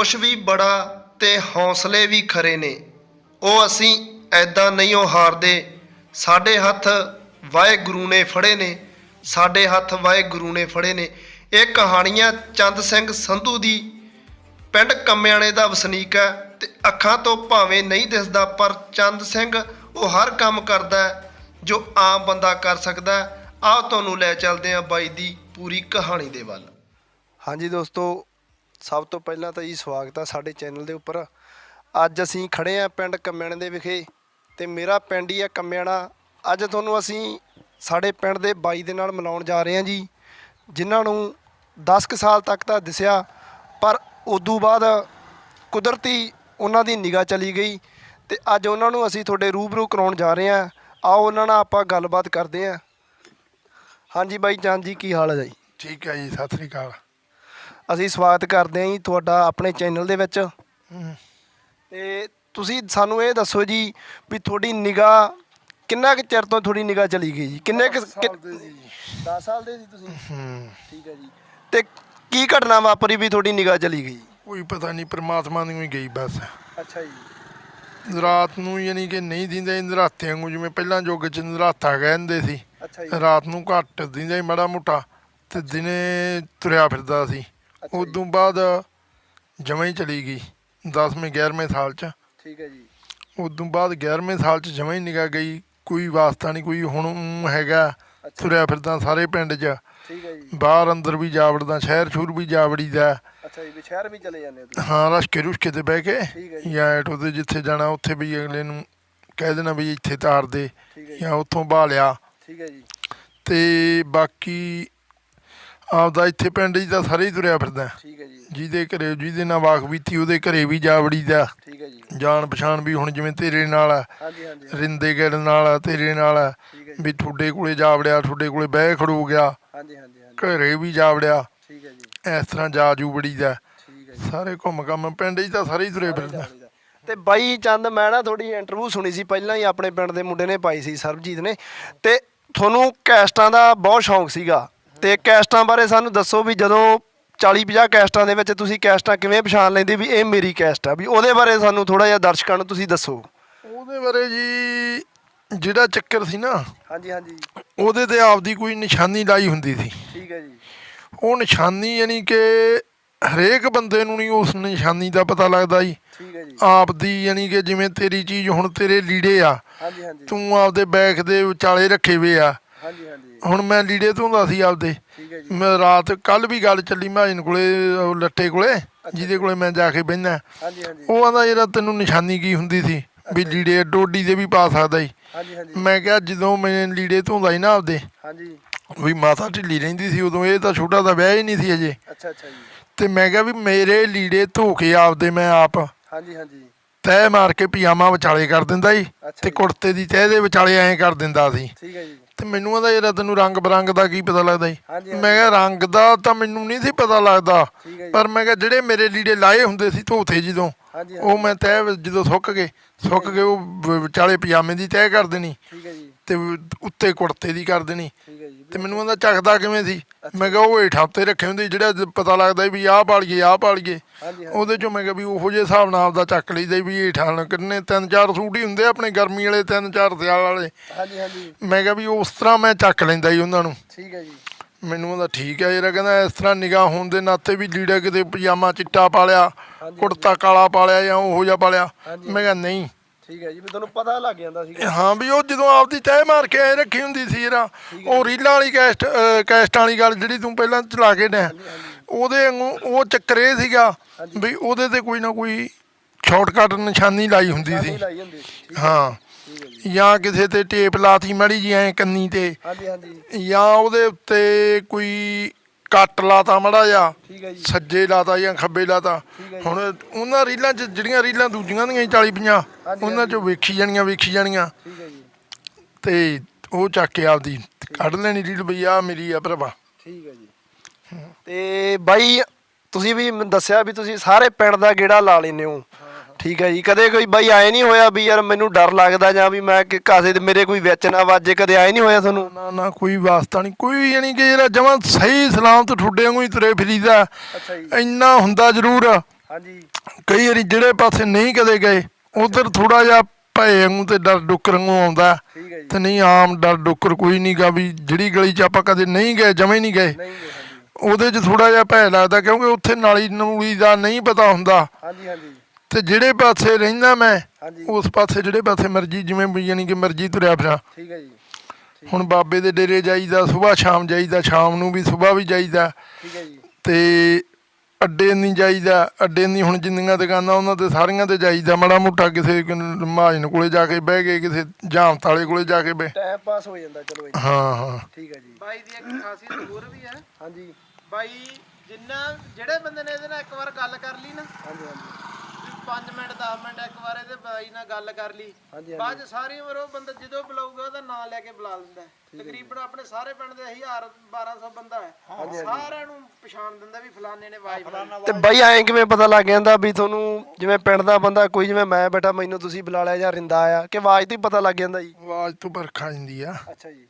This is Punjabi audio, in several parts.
ਕੁਛ ਵੀ ਬੜਾ ਤੇ ਹੌਸਲੇ ਵੀ ਖਰੇ ਨੇ। ਉਹ ਅਸੀਂ ਐਦਾਂ ਨਹੀਂ ਉਹ ਹਾਰਦੇ। ਸਾਡੇ ਹੱਥ ਵਾਹਿਗੁਰੂ ਨੇ ਫੜੇ ਨੇ। ਸਾਡੇ ਹੱਥ ਵਾਹਿਗੁਰੂ ਨੇ ਫੜੇ ਨੇ। ਇਹ ਕਹਾਣੀਆਂ ਚੰਦ ਸਿੰਘ ਸੰਧੂ ਦੀ ਪਿੰਡ ਕੰਮਿਆਣੇ ਦਾ ਵਸਨੀਕ ਹੈ ਤੇ ਅੱਖਾਂ ਤੋਂ ਭਾਵੇਂ ਨਹੀਂ ਦਿਸਦਾ, ਪਰ ਚੰਦ ਸਿੰਘ ਉਹ ਹਰ ਕੰਮ ਕਰਦਾ ਜੋ ਆਮ ਬੰਦਾ ਕਰ ਸਕਦਾ ਹੈ। ਆਓ ਤੁਹਾਨੂੰ ਲੈ ਚੱਲਦੇ ਹਾਂ ਬਾਈ ਦੀ ਪੂਰੀ ਕਹਾਣੀ ਦੇ ਵੱਲ। ਹਾਂਜੀ ਦੋਸਤੋ ਸਭ ਤੋਂ ਪਹਿਲਾਂ ਤਾਂ ਜੀ ਸਵਾਗਤ ਆ ਸਾਡੇ ਚੈਨਲ ਦੇ ਉੱਪਰ। ਅੱਜ ਅਸੀਂ ਖੜੇ ਆ ਪਿੰਡ ਕੰਮਿਆਣੇ ਦੇ ਵਿਖੇ ਤੇ ਮੇਰਾ ਪਿੰਡ ਹੀ ਹੈ ਕੰਮਿਆਣਾ। ਅੱਜ ਤੁਹਾਨੂੰ ਅਸੀਂ ਸਾਡੇ ਪਿੰਡ ਦੇ ਬਾਈ ਦੇ ਨਾਲ ਮਿਲਾਉਣ ਜਾ ਰਹੇ ਹਾਂ ਜੀ, ਜਿਨ੍ਹਾਂ ਨੂੰ 10 ਕੁ ਸਾਲ ਤੱਕ ਤਾਂ ਦਿਸਿਆ, ਪਰ ਉਦੋਂ ਬਾਅਦ ਕੁਦਰਤੀ ਉਹਨਾਂ ਦੀ ਨਿਗਾਹ ਚਲੀ ਗਈ ਤੇ ਅੱਜ ਉਹਨਾਂ ਨੂੰ ਅਸੀਂ ਤੁਹਾਡੇ ਰੂਬਰੂ ਕਰਾਉਣ ਜਾ ਰਹੇ ਹਾਂ ਆਓ ਉਹਨਾਂ ਨਾਲ ਆਪਾਂ ਗੱਲਬਾਤ ਕਰਦੇ ਹਾਂ ਹਾਂਜੀ ਬਾਈ ਚੰਦ ਜੀ, ਕੀ ਹਾਲ ਹੈ ਜੀ? ਠੀਕ ਹੈ ਜੀ, ਸਤਿ ਸ੍ਰੀ ਅਕਾਲ। ਅਸੀਂ ਸਵਾਗਤ ਕਰਦੇ ਹਾਂ ਜੀ ਤੁਹਾਡਾ ਆਪਣੇ ਚੈਨਲ ਦੇ ਵਿੱਚ। ਤੇ ਤੁਸੀਂ ਸਾਨੂੰ ਇਹ ਦੱਸੋ ਜੀ ਵੀ ਤੁਹਾਡੀ ਨਿਗਾਹ ਕਿੰਨਾ ਕੁ ਚਿਰ ਤੋਂ ਤੁਹਾਡੀ ਨਿਗਾਹ ਚਲੀ ਗਈ ਜੀ? ਕਿੰਨੇ ਕੁ ਸਾਲ ਦੇ ਜੀ। 10 ਸਾਲ ਦੇ ਸੀ ਤੁਸੀਂ? ਠੀਕ ਹੈ ਜੀ। ਤੇ ਕੀ ਘਟਨਾ ਵਾਪਰੀ ਵੀ ਤੁਹਾਡੀ ਨਿਗਾਹ ਚਲੀ ਗਈ? ਕੋਈ ਪਤਾ ਨਹੀਂ ਪ੍ਰਮਾਤਮਾ ਦੀ ਹੀ ਗਈ ਬਸ। ਅੱਛਾ ਜੀ। ਰਾਤ ਨੂੰ ਯਾਨੀ ਕਿ ਨਹੀਂ ਦਿੰਦੇ ਨਰਾਤਿਆਂ ਨੂੰ ਜਿਵੇਂ ਪਹਿਲਾਂ ਯੁੱਗ ਚ ਨਰਾਤਾ ਕਹਿੰਦੇ ਸੀ। ਰਾਤ ਨੂੰ ਘੱਟ ਦਿੰਦੇ ਮਾੜਾ ਮੋਟਾ ਤੇ ਦਿਨੇ ਤੁਰਿਆ ਫਿਰਦਾ ਸੀ। ਉਦੋਂ ਬਾਅਦ ਜਮਾਂ ਹੀ ਚਲੀ ਗਈ 10ਵੇਂ 11ਵੇਂ ਸਾਲ ਚ। ਠੀਕ ਹੈ ਜੀ। ਉਦੋਂ ਬਾਅਦ 11ਵੇਂ ਸਾਲ ਚ ਜਮਾਂ ਹੀ ਨਿਗਾ ਗਈ ਕੋਈ ਵਾਸਤਾ ਨਹੀਂ ਕੋਈ ਹੁਣ ਊਂ ਹੈਗਾ ਤੁਰਿਆ ਫਿਰਦਾ ਸਾਰੇ ਪਿੰਡ 'ਚ। ਠੀਕ ਹੈ ਜੀ। ਬਾਹਰ ਅੰਦਰ ਵੀ ਜਾ ਵੜਦਾ ਸ਼ਹਿਰ ਛੂਰ ਵੀ ਜਾ ਵੜੀਦਾ ਅੱਛਾ ਜੀ ਵੀ ਸ਼ਹਿਰ ਵੀ ਚਲੇ ਜਾਂਦੇ ਹੋ ਤੁਸੀਂ? ਹਾਂ ਰਸ਼ਕੇ ਰੁਸ਼ਕੇ ਤੇ ਬਹਿ ਕੇ ਠੀਕ ਹੈ ਜੀ। ਜਾਂ ਆਟੋ ਤੇ ਜਿੱਥੇ ਜਾਣਾ ਉੱਥੇ ਵੀ ਅਗਲੇ ਨੂੰ ਕਹਿ ਦੇਣਾ ਵੀ ਇੱਥੇ ਤਾਰ ਦੇ ਠੀਕ ਹੈ ਜੀ। ਜਾਂ ਉੱਥੋਂ ਬਾਲਿਆ ਠੀਕ ਹੈ ਜੀ। ਤੇ ਬਾਕੀ ਆਪਦਾ ਇੱਥੇ ਪਿੰਡ 'ਚ ਤਾਂ ਸਾਰੇ ਹੀ ਤੁਰਿਆ ਫਿਰਦਾ। ਠੀਕ ਹੈ ਜੀ। ਜਿਹਦੇ ਘਰੇ ਜਿਹਦੇ ਨਾਲ ਵਾਕ ਬੀਤੀ ਉਹਦੇ ਘਰੇ ਵੀ ਜਾ ਵੜੀਦਾ ਠੀਕ ਹੈ ਜੀ। ਜਾਣ ਪਛਾਣ ਵੀ ਹੁਣ ਜਿਵੇਂ ਤੇਰੇ ਨਾਲ ਆ। ਹਾਂਜੀ ਹਾਂਜੀ। ਰਿੰਦੇ ਨਾਲ ਆ ਤੇਰੇ ਨਾਲ ਆ। ਵੀ ਤੁਹਾਡੇ ਕੋਲੇ ਜਾ ਵੜਿਆ ਤੁਹਾਡੇ ਕੋਲੇ ਬਹਿ ਖੜੂ ਗਿਆ। ਹਾਂਜੀ ਹਾਂਜੀ ਹਾਂਜੀ। ਘਰੇ ਵੀ ਜਾ ਵੜਿਆ। ਠੀਕ ਹੈ ਜੀ। ਇਸ ਤਰ੍ਹਾਂ ਜਾ ਜੂ ਵੜੀਦਾ ਹੈ ਜੀ। ਸਾਰੇ ਘੁੰਮ ਘੰਮ ਪਿੰਡ 'ਚ ਤਾਂ ਸਾਰੇ ਹੀ ਤੁਰੇ ਫਿਰਦਾ। ਤੇ ਬਾਈ ਚੰਦ ਮੈਂ ਨਾ ਤੁਹਾਡੀ ਇੰਟਰਵਿਊ ਸੁਣੀ ਸੀ। ਪਹਿਲਾਂ ਹੀ ਆਪਣੇ ਪਿੰਡ ਦੇ ਮੁੰਡੇ ਨੇ ਪਾਈ ਸੀ ਸਰਬਜੀਤ ਨੇ। ਤੇ ਤੁਹਾਨੂੰ ਕੈਸਟਾਂ ਦਾ ਬਹੁਤ ਸ਼ੌਂਕ ਸੀਗਾ। ਤੇ ਕੈਸਟਾਂ ਬਾਰੇ ਸਾਨੂੰ ਦੱਸੋ ਵੀ ਜਦੋਂ 40 50 ਕੈਸਟਾਂ ਦੇ ਵਿੱਚ ਤੁਸੀਂ ਕੈਸਟਾਂ ਕਿਵੇਂ ਪਛਾਣ ਲੈਂਦੇ ਵੀ ਇਹ ਮੇਰੀ ਕੈਸਟ ਆ? ਵੀ ਉਹਦੇ ਬਾਰੇ ਸਾਨੂੰ ਥੋੜਾ ਜਿਹਾ ਦਰਸ਼ਕਾਂ ਨੂੰ ਤੁਸੀਂ ਦੱਸੋ। ਉਹਦੇ ਬਾਰੇ ਜੀ ਜਿਹੜਾ ਚੱਕਰ ਸੀ ਨਾ ਹਾਂਜੀ ਹਾਂਜੀ। ਉਹਦੇ ਤੇ ਆਪਦੀ ਕੋਈ ਨਿਸ਼ਾਨੀ ਲਾਈ ਹੁੰਦੀ ਸੀ। ਠੀਕ ਹੈ ਜੀ। ਉਹ ਨਿਸ਼ਾਨੀ ਯਾਨੀ ਕਿ ਹਰੇਕ ਬੰਦੇ ਨੂੰ ਨਹੀਂ ਉਸ ਨਿਸ਼ਾਨੀ ਦਾ ਪਤਾ ਲੱਗਦਾ ਜੀ। ਠੀਕ ਹੈ ਜੀ। ਆਪਦੀ ਯਾਨੀ ਕਿ ਜਿਵੇਂ ਤੇਰੀ ਚੀਜ਼ ਹੁਣ ਤੇਰੇ ਲੀੜੇ ਆ। ਹਾਂਜੀ ਹਾਂਜੀ। ਤੂੰ ਆਪਦੇ ਬੈਗ ਦੇ ਵਿਚਾਲੇ ਰੱਖੇ ਵੇ ਆ। ਹਾਂਜੀ ਹਾਂਜੀ। ਹੁਣ ਮੈਂ ਲੀੜੇ ਧੋਂਦਾ ਸੀ ਆਪਦੇ। ਠੀਕ ਹੈ ਜੀ। ਮੈਂ ਰਾਤ ਕੱਲ ਵੀ ਗੱਲ ਚੱਲੀ ਮਹਾਜਨ ਕੋਲੇ ਉਹ ਲੱਟੇ ਕੋਲੇ ਜਿਹਦੇ ਕੋਲੇ ਮੈਂ ਜਾ ਕੇ ਬਹਿੰਦਾ ਹਾਂਜੀ ਹਾਂਜੀ। ਉਹ ਆਂਦਾ ਯਾਰ ਤੈਨੂੰ ਨਿਸ਼ਾਨੀ ਕੀ ਹੁੰਦੀ ਸੀ? ਵੀ ਲੀੜੇ ਡੋਡੀ ਦੇ ਵੀ ਪਾ ਸਕਦਾ ਸੀ ਹਾਂਜੀ ਹਾਂਜੀ। ਮੈਂ ਕਿਹਾ ਜਦੋਂ ਮੈਂ ਲੀੜੇ ਧੋਂਦਾ ਸੀ ਨਾ ਆਪਦੇ ਹਾਂਜੀ। ਵੀ ਮਾਤਾ ਢਿੱਲੀ ਰਹਿੰਦੀ ਸੀ ਉਦੋਂ ਇਹ ਤਾਂ ਛੋਟਾ ਦਾ ਵਿਆਹ ਹੀ ਨਹੀਂ ਸੀ ਅਜੇ। ਅੱਛਾ ਅੱਛਾ ਜੀ। ਤੇ ਮੈਂ ਕਿਹਾ ਵੀ ਮੇਰੇ ਲੀੜੇ ਧੋ ਕੇ ਆਪਦੇ ਮੈਂ ਆਪ ਹਾਂਜੀ ਹਾਂਜੀ। ਤਹਿ ਮਾਰ ਕੇ ਪਜਾਮਾ ਵਿਚਾਲੇ ਕਰ ਦਿੰਦਾ ਸੀ ਤੇ। ਕੁੜਤੇ ਦੀ ਤਹਿ ਦੇ ਵਿਚਾਲੇ ਐਂ ਕਰ ਦਿੰਦਾ ਸੀ। ਠੀਕ ਹੈ ਜੀ। ਤੇ ਮੈਨੂੰ ਆਂਦਾ ਯਾਰ ਤੈਨੂੰ ਰੰਗ ਬਰੰਗ ਦਾ ਕੀ ਪਤਾ ਲੱਗਦਾ ਹਾਂਜੀ, ਮੈਂ ਕਿਹਾ ਰੰਗ ਦਾ ਤਾਂ ਮੈਨੂੰ ਨਹੀਂ ਸੀ ਪਤਾ ਲੱਗਦਾ। ਜੀ। ਪਰ ਮੈਂ ਕਿਹਾ ਜਿਹੜੇ ਮੇਰੇ ਲੀੜੇ ਲਾਏ ਹੁੰਦੇ ਸੀ ਧੋਤੇ ਜਦੋਂ। ਹਾਂਜੀ ਉਹ ਮੈਂ ਵਿੱਚ ਜਦੋਂ ਸੁੱਕ ਗਏ ਸੁੱਕ ਗਏ ਉਹ ਵ- ਵਿਚਾਲੇ ਪਜਾਮੇ ਦੀ ਤਹਿ ਕਰ ਦੇਣੀ ਠੀਕ ਹੈ ਜੀ। ਤੇ ਉੱਤੇ ਕੁੜਤੇ ਦੀ ਕਰ ਦੇਣੀ ਠੀਕ ਹੈ ਜੀ ਤੇ ਮੈਨੂੰ ਉਹਦਾ ਚੱਕਦਾ ਕਿਵੇਂ ਸੀ? ਮੈਂ ਕਿਹਾ ਉਹ ਹੇਠਾਂ ਉੱਤੇ ਰੱਖੇ ਹੁੰਦੇ ਸੀ, ਜਿਹੜਾ ਜ- ਪਤਾ ਲੱਗਦਾ ਵੀ ਆਹ ਪਾਲੀਏ ਆਹ ਪਾਲੀਏ ਹਾਂਜੀ ਹਾਂਜੀ। ਉਹਦੇ ਚੋਂ ਮੈਂ ਕਿਹਾ ਵੀ ਉਹੋ ਜਿਹੇ ਹਿਸਾਬ ਨਾਲ ਆਪਦਾ ਚੱਕ ਲਈਦਾ ਵੀ ਹੇਠਾਂ ਨੂੰ ਕਿੰਨੇ ਤਿੰਨ ਚਾਰ ਸੂਟ ਹੀ ਹੁੰਦੇ ਆ ਆਪਣੇ ਗਰਮੀ ਵਾਲੇ ਤਿੰਨ ਚਾਰ ਸਿਆਲ ਵਾਲੇ। ਹਾਂਜੀ ਹਾਂਜੀ। ਮੈਂ ਕਿਹਾ ਵੀ ਉਸ ਤਰ੍ਹਾਂ ਮੈਂ ਚੱਕ ਲੈਂਦਾ ਸੀ ਉਹਨਾਂ ਨੂੰ। ਠੀਕ ਹੈ ਜੀ। ਮੈਨੂੰ ਉਹਦਾ ਠੀਕ ਹੈ ਯਾਰ ਕਹਿੰਦਾ ਇਸ ਤਰ੍ਹਾਂ ਨਿਗਾਹ ਹੋਣ ਦੇ ਨਾਤੇ ਵੀ ਲੀੜਾ ਕਿਤੇ ਪਜਾਮਾ ਚਿੱਟਾ ਪਾ ਲਿਆ। ਕੁੜਤਾ ਕਾਲਾ ਪਾ ਲਿਆ ਜਾਂ ਉਹੋ ਜਿਹਾ ਪਾ ਲਿਆ। ਮੈਂ ਕਿਹਾ ਨਹੀਂ। ਠੀਕ ਹੈ ਜੀ ਵੀ ਤੁਹਾਨੂੰ ਪਤਾ ਲੱਗ ਜਾਂਦਾ ਸੀਗਾ। ਹਾਂ ਵੀ ਉਹ ਜਦੋਂ ਆਪਦੀ ਤਹਿ ਮਾਰ ਕੇ ਐ ਰੱਖੀ ਹੁੰਦੀ ਸੀ ਯਾਰ। ਉਹ ਰੀਲਾਂ ਵਾਲੀ ਕੈਸਟ ਕੈਸਟਾਂ ਵਾਲੀ ਗੱਲ ਜਿਹੜੀ ਤੂੰ ਪਹਿਲਾਂ ਚਲਾ ਕੇ ਡਿਆ। ਉਹਦੇ ਵਾਂਗੂ ਉਹ ਚੱਕਰ ਇਹ ਸੀਗਾ ਵੀ ਉਹਦੇ ਤੇ ਕੋਈ ਨਾ ਕੋਈ ਸ਼ਾਰਟਕਟ ਨਿਸ਼ਾਨੀ ਲਾਈ ਹੁੰਦੀ ਸੀ। ਸੀ ਹੈ। ਜੀ ਕਿਸੇ ਤੇ ਟੇਪ ਲਾਤੀ ਮੜੀ ਜੀ ਐ ਕੰਨੀ ਤੇ। ਹਾਂਜੀ ਹਾਂਜੀ। ਜਾਂ ਉਹਦੇ ਉੱਤੇ ਕੋਈ ਕੱਟ ਲਾਤਾ ਮੜਾ ਜਾ। ਸੱਜੇ ਲਾਤਾ ਜਾਂ ਖੱਬੇ ਲਾਤਾ। ਹੁਣ ਉਹਨਾਂ ਰੀਲਾਂ 'ਚ ਜਿਹੜੀਆਂ ਰੀਲਾਂ ਦੂਜੀਆਂ ਦੀਆਂ 40 50 ਹਾਂਜੀ, ਉਹਨਾਂ 'ਚੋਂ ਵੇਖੀ ਜਾਣੀਆਂ ਵੇਖੀ ਜਾਣੀਆਂ। ਤੇ ਉਹ ਚੱਕ ਕੇ ਆਪਦੀ ਕੱਢ ਲੈਣੀ ਰੀਲ ਬਈ ਆ ਮੇਰੀ ਆ ਭਰਾਵਾ। ਠੀਕ ਹੈ ਜੀ। ਤੇ ਬਾਈ ਤੁਸੀਂ ਵੀ ਮੈਨੂੰ ਦੱਸਿਆ ਵੀ ਤੁਸੀਂ ਸਾਰੇ ਪਿੰਡ ਦਾ ਗੇੜਾ ਲਾ ਲੈਨੇ ਹੋ। ਠੀਕ ਹੈ ਜੀ ਕਦੇ ਕੋਈ ਬਾਈ ਆਏ ਨਹੀਂ ਹੋਇਆ ਵੀ ਯਾਰ ਮੈਨੂੰ ਡਰ ਲੱਗਦਾ ਜਾਂ ਵੀ ਮੈਂ ਕਿ ਕਾਸੇ ਦੇ ਮੇਰੇ ਕੋਈ ਵਿੱਚ ਨਾ ਵੱਜੇ ਕਦੇ ਆਏ ਨਹੀਂ ਹੋਇਆ ਤੁਹਾਨੂੰ? ਨਾ ਨਾ ਕੋਈ ਵਾਸਤਾ ਨਹੀਂ ਕੋਈ ਯਾਨੀ ਕਿ ਜਿਹੜਾ ਜਮਾਂ ਸਹੀ ਸਲਾਮਤ ਠੁੱਡੇ ਵਾਂਗੂ ਹੀ ਤੁਰੇ ਫਿਰੀਦਾ। ਅੱਛਾ ਜੀ। ਇੰਨਾ ਹੁੰਦਾ ਜ਼ਰੂਰ। ਹਾਂਜੀ। ਕਈ ਵਾਰੀ ਜਿਹੜੇ ਪਾਸੇ ਨਹੀਂ ਕਦੇ ਗਏ ਉਧਰ ਥੋੜਾ ਜਿਹਾ ਭਏ ਵਾਂਗੂ ਤੇ ਡਰ ਡੁੱਕਰ ਵਾਂਗੂ ਆਉਂਦਾ। ਤੇ ਨਹੀਂ ਆਮ ਡਰ ਡੁੱਕਰ ਕੋਈ ਨਹੀਂਗਾ ਵੀ ਜਿਹੜੀ ਗਲੀ 'ਚ ਆਪਾਂ ਕਦੇ ਨਹੀਂ ਗਏ ਜਮੇ ਨਹੀਂ ਗਏ। ਨਹੀਂ ਉਹਦੇ 'ਚ ਥੋੜਾ ਜਿਹਾ ਭੈ ਲੱਗਦਾ ਕਿਉਂਕਿ ਉੱਥੇ ਨਾਲੀ ਨੂਲੀ ਦਾ ਨਹੀਂ ਪਤਾ ਹੁੰਦਾ। ਹਾਂਜੀ ਹਾਂਜੀ। ਤੇ ਜਿਹੜੇ ਪਾਸੇ ਰਹਿੰਦਾ ਮੈਂ ਹਾਂਜੀ। ਉਸ ਪਾਸੇ ਜਿਹੜੇ ਪਾਸੇ ਮਰਜ਼ੀ ਜਿਵੇਂ ਵੀ ਯਾਨੀ ਕਿ ਮਰਜ਼ੀ ਤੁਰਿਆ ਫਿਰਾਂ। ਠੀਕ ਹੈ ਜੀ। ਹੁਣ ਬਾਬੇ ਦੇ ਡੇਰੇ ਜਾਈਦਾ ਸਵੇਰ ਸ਼ਾਮ ਜਾਈਦਾ ਸ਼ਾਮ ਨੂੰ ਵੀ ਸਵੇਰ ਵੀ ਜਾਈਦਾ। ਠੀਕ ਹੈ ਜੀ। ਤੇ ਅੱਡੇ ਨਹੀਂ ਜਾਈਦਾ ਅੱਡੇ ਨਹੀਂ ਹੁਣ ਜਿੰਨੀਆਂ ਦੁਕਾਨਾਂ ਉਹਨਾਂ ਤੇ ਸਾਰੀਆਂ ਤੇ ਜਾਈਦਾ। ਮਾੜਾ ਮੋਟਾ ਕਿਸੇ ਮਹਾਜਨ ਕੋਲੇ ਜਾ ਕੇ ਬਹਿ ਗਏ ਕਿਸੇ ਜਾਮਤ ਵਾਲੇ ਕੋਲੇ ਜਾ ਕੇ ਬਹਿ। ਟਾਈਮ ਪਾਸ ਹੋ ਜਾਂਦਾ ਚਲੋ ਜੀ। ਹਾਂ ਹਾਂ। ਠੀਕ ਹੈ ਜੀ। ਬਾਈ ਦੀ ਇੱਕ ਖਾਸੀਅਤ ਹੋਰ ਵੀ ਹੈ। ਹਾਂਜੀ। ਬਾਈ ਜਿੰਨਾ ਜਿਹੜੇ ਬੰਦੇ ਨੇ ਇਹਦੇ ਨਾਲ ਇੱਕ ਵਾਰ ਗੱਲ ਕਰ ਲਈ ਨਾ। ਹਾਂਜੀ ਹਾਂਜੀ। 5 ਮਿੰਟ 10 ਮਿੰਟ ਇੱਕ ਵਾਰ ਇਹਦੇ ਬਾਈ ਨਾਲ ਗੱਲ ਕਰ ਲਈ। ਹਾਂਜੀ, ਬਾਅਦ 'ਚ ਸਾਰੀ ਉਮਰ ਉਹ ਬੰਦਾ ਜਦੋਂ ਬੁਲਾਊਗਾ ਉਹਦਾ ਨਾਮ ਲੈ ਕੇ ਬੁਲਾ ਲੈਂਦਾ। ਹੈ। ਤਕਰੀਬਨ ਆਪਣੇ ਸਾਰੇ ਪਿੰਡ ਦੇ 1000 1200 ਬੰਦਾ ਹੈ। ਸਾਰਿਆਂ ਨੂੰ ਪਛਾਣ ਦਿੰਦਾ ਵੀ ਫਲਾਣੇ ਨੇ ਆਵਾਜ਼ ਮਾਰੀ ਤੇ ਬਾਈ ਐਂ ਕਿਵੇਂ ਪਤਾ ਲੱਗ ਜਾਂਦਾ ਵੀ ਤੁਹਾਨੂੰ ਜਿਵੇਂ ਪਿੰਡ ਦਾ ਬੰਦਾ ਕੋਈ ਜਿਵੇਂ ਮੈਂ ਬੈਠਾ ਮੈਨੂੰ ਤੁਸੀਂ ਬੁਲਾ ਲਿਆ ਜਾਂ ਰਿੰਦਾ ਆਇਆ ਕਿ ਆਵਾਜ਼ ਤੋਂ ਹੀ ਪਤਾ ਲੱਗ ਜਾਂਦਾ ਜੀ? ਆਵਾਜ਼ ਤੋਂ ਪਰਖ ਆ ਜਾਂਦੀ ਆ। ਅੱਛਾ ਜੀ।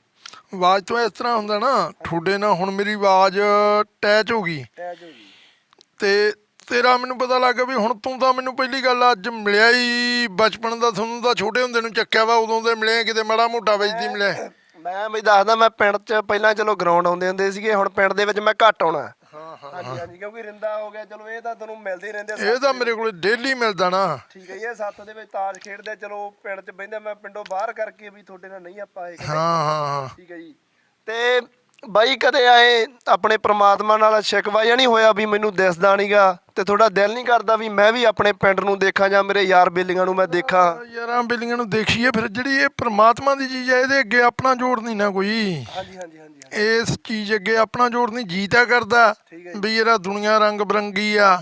ਆਵਾਜ਼ ਤੋਂ ਇਸ ਤਰ੍ਹਾਂ ਹੁੰਦਾ ਨਾ ਠੋਡੇ ਨਾਲ ਹੁਣ ਮੇਰੀ ਆਵਾਜ਼ ਟੈਚ ਹੋ ਗਈ। ਟੈਜ ਹੋ ਜੀ ਤੇ ਤੇਰਾ ਮੈਨੂੰ ਪਤਾ ਲੱਗ ਗਿਆ ਵੀ ਹੁਣ ਤੂੰ ਤਾਂ ਮੈਨੂੰ ਪਹਿਲੀ ਗੱਲ ਅੱਜ ਮਿਲਿਆ ਹੀ ਬਚਪਨ ਦਾ ਤੁਹਾਨੂੰ ਤਾਂ ਛੋਟੇ ਹੁੰਦੇ ਨੂੰ ਚੱਕਿਆ ਵਾ ਉਦੋਂ ਦੇ ਮਿਲੇ ਕਿਤੇ ਮਾੜਾ ਮੋਟਾ ਵੇਚਦੀ ਮਿਲਿਆ। ਮੈਂ ਵੀ ਦੱਸਦਾ ਮੈਂ ਪਿੰਡ 'ਚ ਪਹਿਲਾਂ ਚਲੋ ਗਰਾਊਂਡ ਆਉਂਦੇ ਹੁੰਦੇ ਸੀਗੇ ਹੁਣ ਪਿੰਡ ਦੇ ਵਿੱਚ ਮੈਂ ਘੱਟ ਆਉਣਾ। ਹਾਂ ਹਾਂ ਹਾਂਜੀ ਹਾਂਜੀ ਕਿਉਂਕਿ ਰਿੰਦਾ ਹੋ ਗਿਆ ਚਲੋ ਇਹ ਤਾਂ ਤੁਹਾਨੂੰ ਮਿਲਦੇ ਰਹਿੰਦੇ ਇਹ ਤਾਂ ਮੇਰੇ ਕੋਲੇ ਡੇਲੀ ਮਿਲਦਾ ਨਾ। ਠੀਕ ਹੈ ਇਹ ਸੱਤ ਦੇ ਵਿੱਚ ਤਾਸ਼ ਖੇਡਦੇ ਚਲੋ ਪਿੰਡ 'ਚ ਬਹਿੰਦੇ ਮੈਂ ਪਿੰਡੋਂ ਬਾਹਰ ਕਰਕੇ ਵੀ ਤੁਹਾਡੇ ਨਾਲ ਨਹੀਂ ਆਪਾਂ ਆਏ ਕਦੇ। ਹਾਂ ਹਾਂ ਹਾਂ। ਠੀਕ ਹੈ ਜੀ। ਤੇ ਬਾਈ ਕਦੇ ਆਏ ਆਪਣੇ ਪ੍ਰਮਾਤਮਾ ਨਾਲ ਸ਼ਿਕਵਾ ਜਾਂ ਨਹੀਂ ਹੋਇਆ ਵੀ ਮੈਨੂੰ ਦਿਸਦਾ ਨਹੀਂਗਾ ਤੇ ਤੁਹਾਡਾ ਦਿਲ ਨਹੀਂ ਕਰਦਾ ਵੀ ਮੈਂ ਵੀ ਆਪਣੇ ਪਿੰਡ ਨੂੰ ਦੇਖਾਂ ਜਾਂ ਮੇਰੇ ਯਾਰ ਬੇਲੀਆਂ ਨੂੰ ਮੈਂ ਦੇਖਾਂ? ਯਾਰਾਂ ਬਿੱਲੀਆਂ ਨੂੰ ਦੇਖੀਏ ਫਿਰ ਜਿਹੜੀ ਇਹ ਪ੍ਰਮਾਤਮਾ ਦੀ ਚੀਜ਼ ਹੈ ਇਹਦੇ ਅੱਗੇ ਆਪਣਾ ਜੋੜ ਨਹੀਂ ਨਾ ਕੋਈ। ਹਾਂਜੀ ਹਾਂਜੀ ਹਾਂਜੀ ਇਸ ਚੀਜ਼ ਅੱਗੇ ਆਪਣਾ ਜੋੜ ਨਹੀਂ ਜੀਤਾ ਕਰਦਾ। ਵੀ ਇਹਦਾ ਦੁਨੀਆ ਰੰਗ ਬਰੰਗੀ ਆ।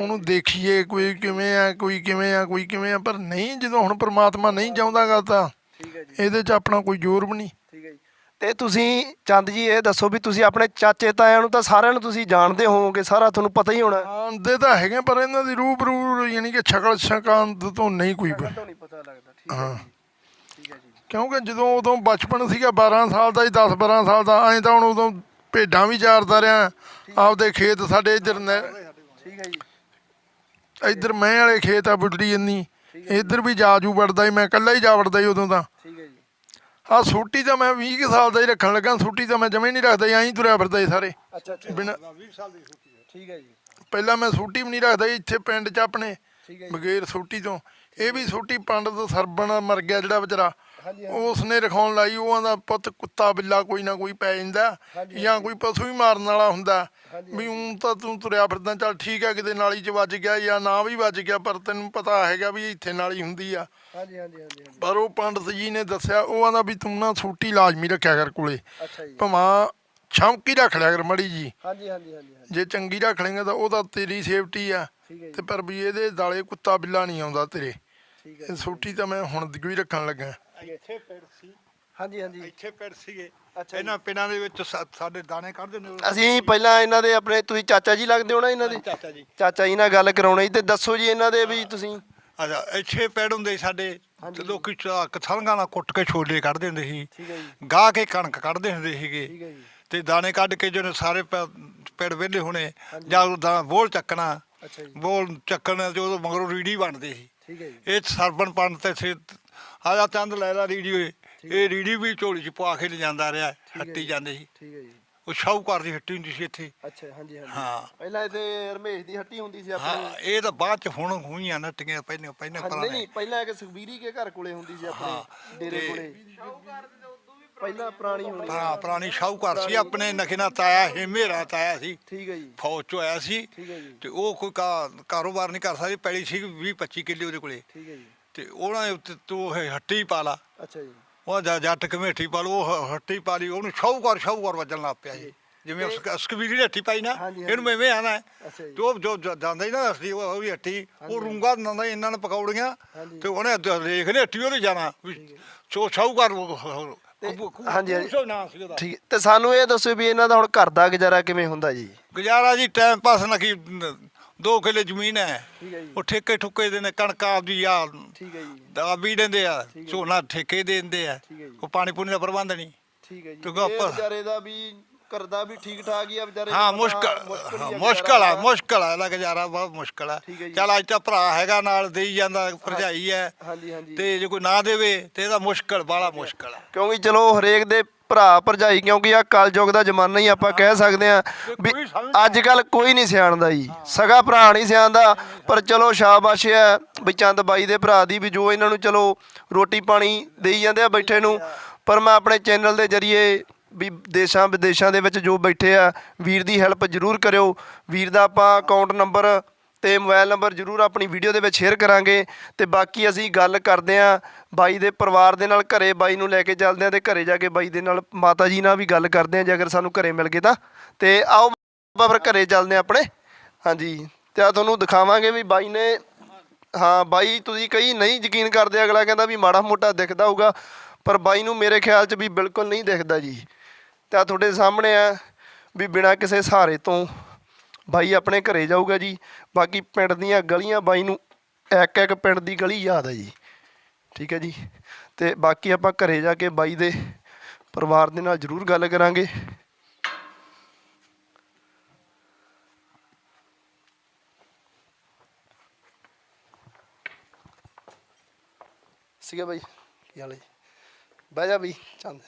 ਉਹਨੂੰ ਦੇਖੀਏ ਕੋਈ ਕਿਵੇਂ ਆ ਕੋਈ ਕਿਵੇਂ ਆ ਕੋਈ ਕਿਵੇਂ ਆ ਪਰ ਨਹੀਂ ਜਦੋਂ ਹੁਣ ਪ੍ਰਮਾਤਮਾ ਨਹੀਂ ਚਾਹੁੰਦਾਗਾ ਤਾਂ ਇਹਦੇ 'ਚ ਆਪਣਾ ਕੋਈ ਜ਼ੋਰ ਵੀ ਨਹੀਂ। ਤੇ ਤੁਸੀਂ ਚੰਦ ਜੀ ਇਹ ਦੱਸੋ ਵੀ ਤੁਸੀਂ ਆਪਣੇ ਚਾਚੇ ਤਾਇਆਂ ਨੂੰ ਤਾਂ ਸਾਰਿਆਂ ਨੂੰ ਤੁਸੀਂ ਜਾਣਦੇ ਹੋਵੋਗੇ ਸਾਰਾ ਤੁਹਾਨੂੰ ਪਤਾ ਹੀ ਹੋਣਾ। ਆਂਦੇ ਤਾਂ ਹੈਗੇ ਪਰ ਇਹਨਾਂ ਦੀ ਰੂਪ ਰੂ ਯਾਨੀ ਕਿ ਸ਼ਕਲ ਸ਼ਕਾਂਤ ਤੋਂ ਨਹੀਂ ਕੋਈ ਨਹੀਂ ਪਤਾ ਲੱਗਦਾ ਠੀਕ ਹੈ। ਜੀ ਠੀਕ ਹੈ ਜੀ। ਕਿਉਂਕਿ ਜਦੋਂ ਉਦੋਂ ਬਚਪਨ ਸੀਗਾ 12 ਸਾਲ ਦਾ ਹੀ 10 12 ਸਾਲ ਦਾ ਐਂ ਤਾਂ ਹੁਣ ਉਦੋਂ ਭੇਡਾਂ ਵੀ ਚਾਰਦਾ ਰਿਹਾ ਆਪਦੇ ਖੇਤ ਸਾਡੇ ਇੱਧਰ ਠੀਕ ਹੈ ਜੀ। ਇੱਧਰ ਮੈਂ ਵਾਲੇ ਖੇਤ ਆ ਬੁੱਢੜੀ ਇੰਨੀ ਇੱਧਰ ਵੀ ਜਾਜੂ ਵੜਦਾ ਹੀ ਮੈਂ ਇਕੱਲਾ ਹੀ ਜਾ ਵੜਦਾ ਹੀ ਉਦੋਂ ਤਾਂ। ਆ ਸੂਟੀ ਤਾਂ ਮੈਂ 20 ਕੁ ਸਾਲ ਦਾ ਹੀ ਰੱਖਣ ਲੱਗਾ ਸੂਟੀ ਤਾਂ ਮੈਂ ਜਮੇ ਨਹੀਂ ਰੱਖਦਾ ਐਂ ਹੀ ਤੁਰਿਆ ਫਿਰਦਾ ਸੀ ਸਾਰੇ। ਅੱਛਾ ਅੱਛਾ ਬਿਨਾਂ 20 ਸਾਲ ਦੀ ਛੁੱਟੀ ਹੈ। ਠੀਕ ਹੈ ਜੀ। ਪਹਿਲਾਂ ਮੈਂ ਸੂਟੀ ਵੀ ਨਹੀਂ ਰੱਖਦਾ ਸੀ ਇੱਥੇ ਪਿੰਡ 'ਚ ਆਪਣੇ ਠੀਕ ਹੈ ਜੀ। ਬਗੈਰ ਸੂਟੀ ਤੋਂ। ਇਹ ਵੀ ਸੂਟੀ ਪੰਡਤ ਸਰਬਣ ਮਰ ਗਿਆ ਜਿਹੜਾ ਵਿਚਾਰਾ। ਉਸ ਨੇ ਰਖਾਉਣ ਲਾਈ ਉਹ ਆਂਦਾ ਪੁੱਤ ਕੁੱਤਾ ਬਿੱਲਾ ਕੋਈ ਨਾ ਕੋਈ ਪੈ ਜਾਂਦਾ ਜਾਂ ਕੋਈ ਪਸ਼ੂ ਹੀ ਮਾਰਨ ਵਾਲਾ ਹੁੰਦਾ। ਵੀ ਉਂ ਤਾਂ ਤੂੰ ਤੁਰਿਆ ਫਿਰਦਾ ਚੱਲ ਠੀਕ ਆ ਕਿਤੇ ਨਾਲੀ 'ਚ ਵੱਜ ਗਿਆ ਜਾਂ ਨਾ ਵੀ ਵੱਜ ਗਿਆ ਪਰ ਤੈਨੂੰ ਪਤਾ ਹੈਗਾ ਵੀ ਇੱਥੇ ਨਾਲੀ ਹੁੰਦੀ ਆ। ਹਾਂਜੀ ਹਾਂਜੀ ਹਾਂਜੀ ਹਾਂਜੀ। ਪਰ ਉਹ ਪੰਡਤ ਜੀ ਨੇ ਦੱਸਿਆ ਉਹ ਆਂਦਾ ਵੀ ਤੂੰ ਨਾ ਸੂਟੀ ਲਾਜ਼ਮੀ ਰੱਖਿਆ ਕਰ ਕੋਲੇ। ਅੱਛਾ ਜੀ। ਭਵਾਂ ਛਮਕੀ ਰੱਖ ਲਿਆ ਕਰ ਮੜੀ ਜੀ। ਹਾਂਜੀ ਹਾਂਜੀ ਹਾਂਜੀ ਹਾਂਜੀ। ਜੇ ਚੰਗੀ ਰੱਖ ਲੇਗਾ ਤਾਂ ਉਹ ਤਾਂ ਤੇਰੀ ਸੇਫਟੀ ਆ। ਹੈ ਤੇ ਪਰ ਵੀ ਇਹਦੇ ਦਾਲੇ ਕੁੱਤਾ ਬਿੱਲਾ ਨਹੀਂ ਆਉਂਦਾ ਤੇਰੇ। ਠੀਕ ਹੈ ਸੂਟੀ ਤਾਂ ਮੈਂ ਹੁਣ ਦੀ ਵੀ ਰੱਖਣ ਲੱਗਾ। ਇੱਥੇ ਪਿੰਡ ਸੀ। ਹਾਂਜੀ ਹਾਂਜੀ। ਇੱਥੇ ਪਿੰਡ ਸੀਗੇ। ਅੱਛਾ। ਇਹਨਾਂ ਪਿੰਡਾਂ ਦੇ ਵਿੱਚ ਸਾ- ਸਾਡੇ ਦਾਣੇ ਕੱਢਦੇ ਨੇ ਅਸੀਂ ਪਹਿਲਾਂ ਇਹਨਾਂ ਦੇ ਆਪਣੇ ਤੁਸੀਂ ਚਾਚਾ ਜੀ ਲੱਗਦੇ ਹੋ ਨਾ ਇਹਨਾਂ ਦੇ? ਚਾਚਾ ਜੀ। ਚਾਚਾ ਜੀ ਨਾਲ ਗੱਲ ਕਰਾਉਣੀ ਤੇ ਦੱਸੋ ਜੀ ਇਹਨਾਂ ਦੇ ਵੀ ਤੁਸੀਂ। ਅੱਛਾ ਇੱਥੇ ਪਿੰਡ ਹੁੰਦੇ ਸੀ ਸਾਡੇ ਤੇ ਲੋਕੀ ਕਥਲਗਾ ਨਾਲ ਕੁੱਟ ਕੇ ਛੋਲੇ ਕੱਢਦੇ ਹੁੰਦੇ ਸੀ। ਠੀਕ ਹੈ ਜੀ। ਗਾਹ ਕੇ ਕਣਕ ਕੱਢਦੇ ਹੁੰਦੇ ਸੀਗੇ। ਠੀਕ ਹੈ ਜੀ। ਤੇ ਦਾਣੇ ਕੱਢ ਕੇ ਜਿਹਨੇ ਸਾਰੇ ਪ- ਪਿੰਡ ਵਿਹਲੇ ਹੋਣੇ ਜਾਂ ਉਹਦਾ ਬੋਲ ਚੱਕਣਾ ਅੱਛਾ ਜੀ। ਬੋਲ ਚੱਕਣ ਤੇ ਉਦੋਂ ਮਗਰੋਂ ਰੀੜੀ ਬਣਦੇ ਸੀ। ਠੀਕ ਹੈ ਜੀ। ਇਹ ਸਰਬਣ ਪੰਡ ਤੇ ਸੇ ਆਜਾ ਚੰਦ ਲੈ ਲਾ ਰੀੜੀ ਓਏ। ਇਹ ਰੀੜੀ ਵੀ ਝੋਲੀ ਚ ਪਾ ਕੇ ਲਿਜਾਂਦਾ ਰਿਹਾ ਹੈ ਹੱਟੀ। ਜਾਂਦੇ ਸੀ। ਠੀਕ ਹੈ ਜੀ। ਉਹ ਸ਼ਾਹੂਕਾਰ ਦੀ ਹੱਟੀ ਹੁੰਦੀ ਸੀ ਇੱਥੇ। ਅੱਛਾ ਹਾਂਜੀ ਹਾਂਜੀ। ਹਾਂ। ਪਹਿਲਾਂ ਇੱਥੇ ਰਮੇਸ਼ ਦੀ ਹੱਟੀ ਹੁੰਦੀ ਸੀ ਹਾਂ ਆਪਣੀ ਇਹ ਤਾਂ ਬਾਅਦ ਚ ਹੁਣ ਹੋਈਆਂ ਨੱਟੀਆਂ ਪਹਿਲਾਂ ਪਹਿਲਾਂ ਹਾਂ, ਨਹੀਂ ਪੁਰਾਣੇ ਨਹੀਂ ਪਹਿਲਾਂ ਇੱਕ ਸੁਖਬੀਰੀ ਕੇ ਘਰ ਕੋਲੇ ਹੁੰਦੀ ਸੀ ਆਪਣੇ ਡੇਰੇ ਤੇ- ਕੋਲੇ। ਪਹਿਲਾਂ ਪੁਰਾਣੀ ਹੋਣੀ। ਹਾਂ ਪੁਰਾਣੀ ਸ਼ਾਹੂਕਾਰ ਸੀ ਆਪਣੇ ਨਖਿਨਾ ਤਾਇਆ ਸੀ ਮੇਰਾ ਤਾਇਆ ਸੀ। ਠੀਕ ਹੈ ਜੀ। ਫੌਜ ਚੋਂ ਆਇਆ ਸੀ। ਠੀਕ ਹੈ ਜੀ। ਤੇ ਉਹ ਕੋਈ ਕਾ- ਕਾਰੋਬਾਰ ਨਹੀਂ ਕਰ ਸਕਦੀ ਪੈਲੀ ਸੀ 20 25 ਕਿੱਲੇ ਉਹਦੇ ਕੋਲੇ। ਠੀਕ ਹੈ ਜੀ। ਤੇ ਉਹਨਾਂ ਦੇ ਉੱਤੇ ਤੂੰ ਇਹ ਹੱਟੀ ਪਾ ਲਾ। ਅੱਛਾ ਜੀ। ਉਹ ਜਾ- ਜੱਟ ਕਮੇਟੀ ਪਾ ਲਓ ਉਹ ਹ- ਹੱਟੀ ਪਾ ਲਈ ਉਹਨੂੰ ਸ਼ਾਹੂਕਾਰ ਸ਼ਾਹੂਕਾਰ ਵੱਜਣ ਲੱਗ ਪਿਆ ਜੀ। ਜਿਵੇਂ ਉਸ ਅਸਕਬੀਰੀ ਦੀ ਹੱਟੀ ਪਾਈ ਨਾ ਹਾਂਜੀ, ਇਹਨੂੰ ਐਵੇਂ ਆਣਾ। ਅੱਛਾ ਜੀ। ਤੇ ਉਹ ਜੋ ਜ- ਜਾਂਦਾ ਹੀ ਨਾ ਅਸਲੀ ਉਹ ਉਹਦੀ ਹੱਟੀ ਉਹ ਰੂੰਗਾ ਦਿੰਦਾ ਇਹਨਾਂ ਨੇ ਪਕੌੜੀਆਂ। ਹਾਂਜੀ। ਤੇ ਉਹਨੇ ਦੇਖ ਲਈ ਹੱਟੀ ਉਹਦੇ ਜਾਣਾ ਵੀ ਸੋ ਸ਼ਾਹੂਕਾਰ ਉਹ- ਤੇ- ਕਬੂ- ਕਬੂ- ਹਾਂਜੀ, ਹਾਂਜੀ। ਕਬੂਸੋ ਨਾਂ ਸੀ ਉਹਦਾ। ਠੀਕ ਤੇ ਸਾਨੂੰ ਇਹ ਦੱਸੋ ਵੀ ਇਹਨਾਂ ਦਾ ਹੁਣ ਘਰ ਦਾ ਗੁਜ਼ਾਰਾ ਕਿਵੇਂ ਹੁੰਦਾ ਜੀ? ਗੁਜ਼ਾਰਾ ਜੀ ਟਾਈਮ ਪਾਸ ਨਾ ਕੀ ਨ- ਦੋ ਕਿੱਲੇ ਜ਼ਮੀਨ ਹੈ। ਠੀਕ ਹੈ ਜੀ। ਉਹ ਠੇਕੇ ਠੁੱਕੇ ਦੇ ਨੇ ਕਣਕ ਆਪਦੀ ਆ। ਠੀਕ ਹੈ ਜੀ। ਦਾ ਵੀ ਦਿੰਦੇ ਆ ਠੀਕ ਹੈ। ਝੋਨਾ ਠੇਕੇ ਦੇ ਦਿੰਦੇ ਆ। ਠੀਕ ਹੈ ਜੀ। ਉਹ ਪਾਣੀ ਪੂਣੀ ਦਾ ਪ੍ਰਬੰਧ ਨਹੀਂ। ਠੀਕ ਹੈ ਜੀ। ਤੇ ਇਹ ਗੱਪ- ਵਿਚਾਰੇ ਦਾ ਵੀ ਕਰਦਾ ਵੀ ਠੀਕ ਠਾਕ ਹੀ ਆ ਵਿਚਾਰੇ ਹਾਂ ਮੁਸ਼ਕਲ ਮੁਸ਼ਕਲ ਹੀ ਹਾਂ, ਆ ਮੁਸ਼ਕਲ ਆ ਗੁਜ਼ਾਰਾ ਮੁਸ਼ਕਲ ਆ ਇਹਦਾ ਗੁਜ਼ਾਰਾ ਬਹੁਤ ਮੁਸ਼ਕਲ ਆ। ਠੀਕ ਹੈ ਜੀ। ਚੱਲ ਅੱਜ ਤਾਂ ਭਰਾ ਹੈਗਾ ਨਾਲ ਦੇਈ ਜਾਂਦਾ ਭਰਜਾਈ ਹੈ। ਹਾਂਜੀ ਹਾਂਜੀ। ਤੇ ਜੇ ਕੋਈ ਨਾ ਦੇਵੇ ਤੇ ਇਹਦਾ ਮੁਸ਼ਕਲ ਬਾਲਾ ਮੁਸ਼ਕਲ ਆ। ਕਿਉਂਕਿ ਚਲੋ ਹਰੇਕ ਦੇ ਭਰਾ ਭਰਜਾਈ ਕਿਉਂਕਿ ਆ ਕਲਯੁਗ ਦਾ ਜ਼ਮਾਨਾ ਹੀ ਆਪਾਂ ਕਹਿ ਸਕਦੇ ਆ ਵੀ ਅੱਜ ਕੱਲ ਕੋਈ ਨਹੀਂ ਸਿਆਣਦਾ ਜੀ। ਸਗਾ ਭਰਾ ਨਹੀਂ ਸਿਆਣਦਾ ਪਰ ਚਲੋ ਸ਼ਾਬਾਸ਼ ਹੈ ਵੀ ਚੰਦ ਬਾਈ ਦੇ ਭਰਾ ਦੀ ਵੀ ਜੋ ਇਹਨਾਂ ਨੂੰ ਚਲੋ ਰੋਟੀ ਪਾਣੀ ਦੇਈ ਜਾਂਦੇ ਆ ਬੈਠੇ ਨੂੰ ਪਰ ਮੈਂ ਆਪਣੇ ਚੈਨਲ ਦੇ ਜ਼ਰੀਏ ਵੀ ਦੇਸ਼ਾਂ ਵਿਦੇਸ਼ਾਂ ਦੇ ਵਿੱਚ ਜੋ ਬੈਠੇ ਆ ਵੀਰ ਦੀ ਹੈਲਪ ਜ਼ਰੂਰ ਕਰਿਓ। ਵੀਰ ਦਾ ਆਪਾਂ ਅਕਾਊਂਟ ਨੰਬਰ ਤੇ ਮੋਬਾਈਲ ਨੰਬਰ ਜਰੂਰ ਆਪਣੀ ਵੀਡੀਓ ਦੇ ਵਿੱਚ ਸ਼ੇਅਰ ਕਰਾਂਗੇ ਤੇ ਬਾਕੀ ਅਸੀਂ ਗੱਲ ਕਰਦੇ ਆਂ ਬਾਈ ਦੇ ਪਰਿਵਾਰ ਦੇ ਨਾਲ, ਘਰੇ ਬਾਈ ਨੂੰ ਲੈ ਕੇ ਚੱਲਦੇ ਆਂ ਤੇ ਘਰੇ ਜਾ ਕੇ ਬਾਈ ਦੇ ਨਾਲ ਮਾਤਾ ਜੀ ਨਾਲ ਵੀ ਗੱਲ ਕਰਦੇ ਆਂ ਜੇ ਅਗਰ ਸਾਨੂੰ ਘਰੇ ਮਿਲ ਗਏ ਤਾਂ। ਤੇ ਆਓ ਆਪਾਂ ਫਿਰ ਘਰੇ ਚੱਲਦੇ ਆਂ ਆਪਣੇ। ਹਾਂਜੀ, ਤੇ ਆ ਤੁਹਾਨੂੰ ਦਿਖਾਵਾਂਗੇ ਵੀ ਬਾਈ ਨੇ, ਹਾਂ ਬਾਈ ਤੁਸੀਂ ਕਈ ਨਹੀਂ ਯਕੀਨ ਕਰਦੇ ਅਗਲਾ ਕਹਿੰਦਾ ਵੀ ਮਾੜਾ ਮੋਟਾ ਦਿਖਦਾ ਹੋਊਗਾ, ਪਰ ਬਾਈ ਨੂੰ ਮੇਰੇ ਖਿਆਲ 'ਚ ਵੀ ਬਿਲਕੁਲ ਨਹੀਂ ਦਿਖਦਾ ਜੀ। ਤੇ ਆ ਤੁਹਾਡੇ ਸਾਹਮਣੇ ਆ ਵੀ ਬਿਨਾਂ ਕਿਸੇ ਸਹਾਰੇ ਤੋਂ ਬਾਈ ਆਪਣੇ ਘਰੇ ਜਾਊਗਾ ਜੀ। ਬਾਕੀ ਪਿੰਡ ਦੀਆਂ ਗਲੀਆਂ ਬਾਈ ਨੂੰ ਇੱਕ ਇੱਕ ਪਿੰਡ ਦੀ ਗਲੀ ਯਾਦ ਹੈ ਜੀ। ਠੀਕ ਹੈ ਜੀ। ਤੇ ਬਾਕੀ ਆਪਾਂ ਘਰੇ ਜਾ ਕੇ ਬਾਈ ਦੇ ਪਰਿਵਾਰ ਦੇ ਨਾਲ ਜ਼ਰੂਰ ਗੱਲ ਕਰਾਂਗੇ। ਸੀਗਾ ਬਾਈ, ਕੀ ਹਾਲ ਹੈ ਜੀ? ਬਹਿ ਜਾ ਬਈ ਚੰਦ